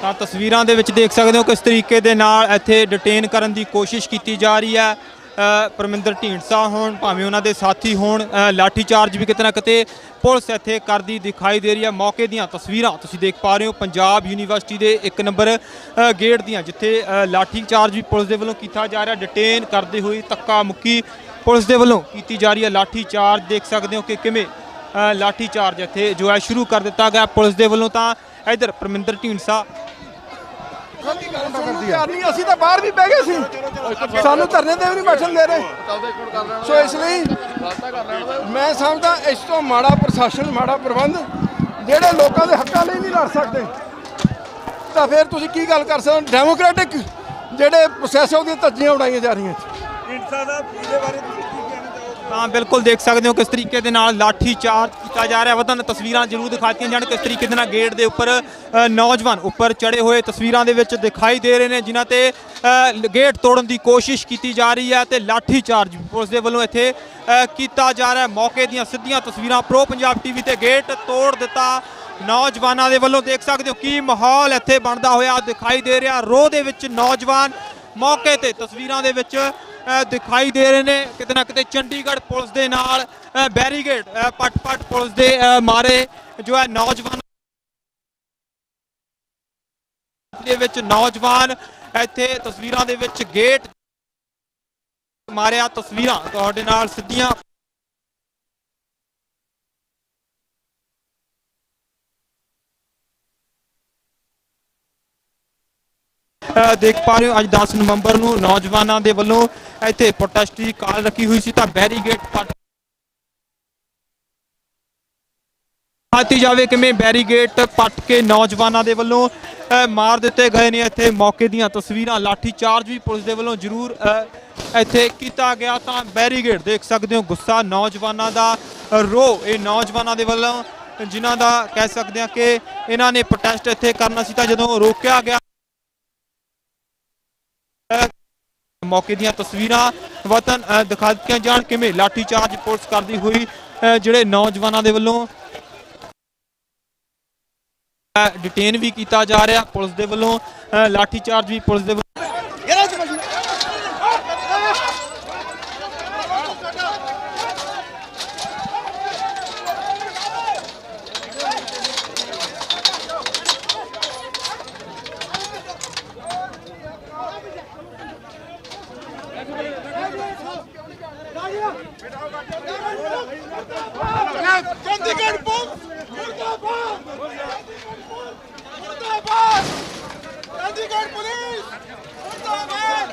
ਤਾਂ ਤਸਵੀਰਾਂ ਦੇ ਵਿੱਚ ਦੇਖ ਸਕਦੇ ਹੋ ਕਿਸ ਤਰੀਕੇ ਦੇ ਨਾਲ ਇੱਥੇ ਡਿਟੇਨ ਕਰਨ ਦੀ ਕੋਸ਼ਿਸ਼ ਕੀਤੀ ਜਾ ਰਹੀ ਹੈ। ਪਰਮਿੰਦਰ ਢੀਂਡਸਾ ਹੋਣ ਭਾਵੇਂ ਉਹਨਾਂ ਦੇ ਸਾਥੀ ਹੋਣ ਅ, ਲਾਠੀ ਚਾਰਜ ਵੀ ਕਿਤੇ ਨਾ ਕਿਤੇ ਪੁਲਿਸ ਇੱਥੇ ਕਰਦੀ ਦਿਖਾਈ ਦੇ ਰਹੀ ਹੈ। ਮੌਕੇ ਦੀਆਂ ਤਸਵੀਰਾਂ ਤੁਸੀਂ ਦੇਖ ਪਾ ਰਹੇ ਹੋ ਪੰਜਾਬ ਯੂਨੀਵਰਸਿਟੀ ਦੇ ਇੱਕ ਨੰਬਰ ਗੇਟ ਦੀਆਂ ਜਿੱਥੇ ਅ, ਲਾਠੀ ਚਾਰਜ ਵੀ ਪੁਲਿਸ ਦੇ ਵੱਲੋਂ ਕੀਤਾ ਜਾ ਰਿਹਾ। ਡਿਟੇਨ ਕਰਦੇ ਹੋਏ ਧੱਕਾ ਮੁੱਕੀ ਪੁਲਿਸ ਦੇ ਵੱਲੋਂ ਕੀਤੀ ਜਾ ਰਹੀ ਹੈ। ਲਾਠੀ ਚਾਰਜ ਦੇਖ ਸਕਦੇ ਹੋ ਕਿ ਕਿਵੇਂ ਅ, ਲਾਠੀ ਚਾਰਜ ਇੱਥੇ ਜੋ ਹੈ ਸ਼ੁਰੂ ਕਰ ਦਿੱਤਾ ਗਿਆ। ਪੁਲਿਸ ਦੇ ਵੱਲੋਂ ਤਾਂ ਇਧਰ ਪਰਮਿੰਦਰ ਢੀਂਡਸਾ ਤਿਆਰ ਨਹੀਂ, ਅਸੀਂ ਤਾਂ ਬਾਹਰ ਵੀ ਬਹਿ ਗਏ ਸੀ। ਸਾਨੂੰ ਧਰਨੇ ਤੇ ਵੀ ਨਹੀਂ ਬੈਠਣ ਦੇ ਰਹੇ। ਸੋ ਇਸ ਲਈ ਮੈਂ ਸਮਝਦਾ ਇਸ ਤੋਂ ਮਾੜਾ ਪ੍ਰਸ਼ਾਸਨ, ਮਾੜਾ ਪ੍ਰਬੰਧ, ਜਿਹੜੇ ਲੋਕਾਂ ਦੇ ਹੱਕਾਂ ਲਈ ਨਹੀਂ ਲੜ ਸਕਦੇ। ਤਾਂ ਫਿਰ ਤੁਸੀਂ ਕੀ ਗੱਲ ਕਰ ਸਕਦੇ ਡੈਮੋਕ੍ਰੈਟਿਕ ਜਿਹੜੇ ਪ੍ਰੋਸੈਸ ਉਹਦੀਆਂ ਧੱਜੀਆਂ ਉਡਾਈਆਂ ਜਾ ਰਹੀਆਂ। ਢੀਂਡਸਾ ਸਾਹਿਬ ਇਹਦੇ ਬਾਰੇ ਤੁਸੀਂ ਕੀ ਕਹਿਣਾ ਚਾਹੋਗੇ ਤਾਂ ਬਿਲਕੁਲ ਦੇਖ ਸਕਦੇ ਹੋ ਕਿਸ ਤਰੀਕੇ ਦੇ ਨਾਲ ਲਾਠੀ ਚਾਰਜ ਕੀਤਾ ਜਾ ਰਿਹਾ। ਵਤਨ ਤਸਵੀਰਾਂ ਜ਼ਰੂਰ ਦਿਖਾਤੀਆਂ ਜਾਣ ਕਿਸ ਤਰੀਕੇ ਦੇ ਨਾਲ ਗੇਟ ਦੇ ਉੱਪਰ ਅ, ਨੌਜਵਾਨ ਉੱਪਰ ਚੜੇ ਹੋਏ ਤਸਵੀਰਾਂ ਦੇ ਵਿੱਚ ਦਿਖਾਈ ਦੇ ਰਹੇ ਨੇ ਜਿਨ੍ਹਾਂ ਤੇ ਅ, ਗੇਟ ਤੋੜਨ ਦੀ ਕੋਸ਼ਿਸ਼ ਕੀਤੀ ਜਾ ਰਹੀ ਹੈ ਤੇ ਲਾਠੀ ਚਾਰਜ ਪੁਲਿਸ ਦੇ ਵੱਲੋਂ ਇੱਥੇ ਅ, ਕੀਤਾ ਜਾ ਰਿਹਾ ਹੈ। ਮੌਕੇ ਦੀਆਂ ਸਿੱਧੀਆਂ ਤਸਵੀਰਾਂ ਪ੍ਰੋ ਪੰਜਾਬ ਟੀਵੀ ਤੇ ਗੇਟ ਤੋੜ ਦਿੱਤਾ। ਨੌਜਵਾਨਾਂ ਦੇ ਵੱਲੋਂ ਦੇਖ ਸਕਦੇ ਹੋ ਕੀ ਮਾਹੌਲ ਇੱਥੇ ਬਣਦਾ ਹੋਇਆ ਦਿਖਾਈ ਦੇ ਰਿਹਾ। ਰੋਹ ਦੇ ਵਿੱਚ ਨੌਜਵਾਨ ਮੌਕੇ ਤੇ ਤਸਵੀਰਾਂ ਦੇ ਵਿੱਚ ਦਿਖਾਈ ਦੇ ਰਹੇ ਨੇ ਕਿਤੇ ਨਾ ਕਿਤੇ ਚੰਡੀਗੜ੍ਹ ਪੁਲਿਸ ਦੇ ਨਾਲ ਬੈਰੀਗੇਡ ਅ, ਪਟ-ਪਟ ਪੁਲਿਸ ਦੇ ਅ, ਮਾਰੇ ਜੋ ਹੈ ਨੌਜਵਾਨ ਦੇ ਵਿੱਚ ਨੌਜਵਾਨ ਇੱਥੇ ਤਸਵੀਰਾਂ ਦੇ ਵਿੱਚ ਗੇਟ ਮਾਰਿਆ ਤਸਵੀਰਾਂ ਤੁਹਾਡੇ ਨਾਲ ਸਿੱਧੀਆਂ ਦੇਖ ਪਾ ਰਹੇ ਹੋ ਅੱਜ 10 ਨਵੰਬਰ ਨੂੰ ਨੌਜਵਾਨਾਂ ਦੇ ਵੱਲੋਂ ਇੱਥੇ ਪ੍ਰੋਟੈਸਟ ਦੀ ਕਾਲ ਰੱਖੀ ਹੋਈ ਸੀ ਤਾਂ ਬੈਰੀਗੇਡ ਪੱਟ ਹਾਤੀ ਜਾਵੇ ਕਿਵੇਂ ਬੈਰੀਗੇਟ ਪੱਟ ਕੇ ਨੌਜਵਾਨਾਂ ਦੇ ਵੱਲੋਂ ਅ, ਮਾਰ ਦਿੱਤੇ ਗਏ ਨੇ ਇੱਥੇ ਮੌਕੇ ਦੀਆਂ ਤਸਵੀਰਾਂ। ਲਾਠੀ ਚਾਰਜ ਵੀ ਪੁਲਿਸ ਦੇ ਵੱਲੋਂ ਜ਼ਰੂਰ ਅ, ਇੱਥੇ ਕੀਤਾ ਗਿਆ ਤਾਂ ਬੈਰੀਗੇਟ ਦੇਖ ਸਕਦੇ ਹੋ ਗੁੱਸਾ ਨੌਜਵਾਨਾਂ ਦਾ ਅ, ਰੋਹ। ਇਹ ਨੌਜਵਾਨਾਂ ਦੇ ਵੱਲੋਂ ਜਿਨ੍ਹਾਂ ਦਾ ਕਹਿ ਸਕਦੇ ਆ ਕਿ ਇਹਨਾਂ ਨੇ ਪ੍ਰੋਟੈਸਟ ਇੱਥੇ ਕਰਨਾ ਸੀ ਤਾਂ ਜਦੋਂ ਰੋਕਿਆ ਗਿਆ ਮੌਕੇ ਦੀਆਂ ਤਸਵੀਰਾਂ ਵਤਨ ਅ, ਦਿਖਾ ਦਿੱਤੀਆਂ ਜਾਣ ਕਿਵੇਂ ਲਾਠੀ ਚਾਰਜ ਪੁਲਿਸ ਕਰਦੀ ਹੋਈ ਅ, ਜਿਹੜੇ ਨੌਜਵਾਨਾਂ ਦੇ ਵੱਲੋਂ ਡਿਟੇਨ ਵੀ ਕੀਤਾ ਜਾ ਰਿਹਾ ਪੁਲਿਸ ਦੇ ਵੱਲੋਂ ਅ, ਲਾਠੀ ਚਾਰਜ ਵੀ ਪੁਲਿਸ ਦੇ ਵੱਲੋਂ ਚੰਡੀਗੜ੍ਹ ਪੁਲਿਸ ਮੁਰਦਾਬਾਦ ਮੁਰਦਾਬਾਦ ਚੰਡੀਗੜ੍ਹ ਪੁਲਿਸ ਮੁਰਦਾਬਾਦ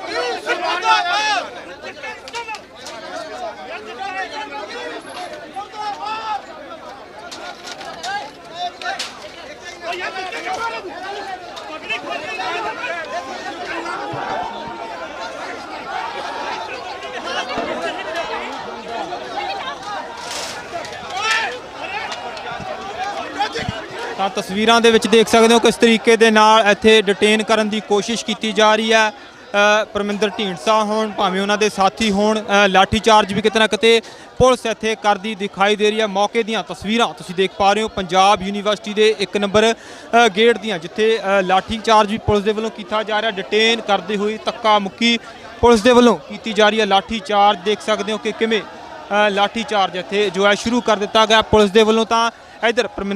ਪੁਲਿਸ ਮੁਰਦਾਬਾਦ ਤਾਂ ਤਸਵੀਰਾਂ ਦੇ ਵਿੱਚ ਦੇਖ ਸਕਦੇ ਹੋ ਕਿਸ ਤਰੀਕੇ ਦੇ ਨਾਲ ਇੱਥੇ ਡਿਟੇਨ ਕਰਨ ਦੀ ਕੋਸ਼ਿਸ਼ ਕੀਤੀ ਜਾ ਰਹੀ ਹੈ। ਪਰਮਿੰਦਰ ਢੀਂਡਸਾ ਹੋਣ ਭਾਵੇਂ ਉਹਨਾਂ ਦੇ ਸਾਥੀ ਹੋਣ ਅ, ਲਾਠੀ ਚਾਰਜ ਵੀ ਕਿਤੇ ਨਾ ਕਿਤੇ ਪੁਲਿਸ ਇੱਥੇ ਕਰਦੀ ਦਿਖਾਈ ਦੇ ਰਹੀ ਹੈ। ਮੌਕੇ ਦੀਆਂ ਤਸਵੀਰਾਂ ਤੁਸੀਂ ਦੇਖ ਪਾ ਰਹੇ ਹੋ ਪੰਜਾਬ ਯੂਨੀਵਰਸਿਟੀ ਦੇ ਇੱਕ ਨੰਬਰ ਗੇਟ ਦੀਆਂ ਜਿੱਥੇ ਅ, ਲਾਠੀ ਚਾਰਜ ਵੀ ਪੁਲਿਸ ਦੇ ਵੱਲੋਂ ਕੀਤਾ ਜਾ ਰਿਹਾ। ਡਿਟੇਨ ਕਰਦੇ ਹੋਏ ਧੱਕਾ ਮੁੱਕੀ ਪੁਲਿਸ ਦੇ ਵੱਲੋਂ ਕੀਤੀ ਜਾ ਰਹੀ ਹੈ। ਲਾਠੀ ਚਾਰਜ ਦੇਖ ਸਕਦੇ ਹੋ ਕਿ ਕਿਵੇਂ ਅ, ਲਾਠੀ ਚਾਰਜ ਇੱਥੇ ਜੋ ਹੈ ਸ਼ੁਰੂ ਕਰ ਦਿੱਤਾ ਗਿਆ। ਪੁਲਿਸ ਦੇ ਵੱਲੋਂ ਤਾਂ ਇਧਰ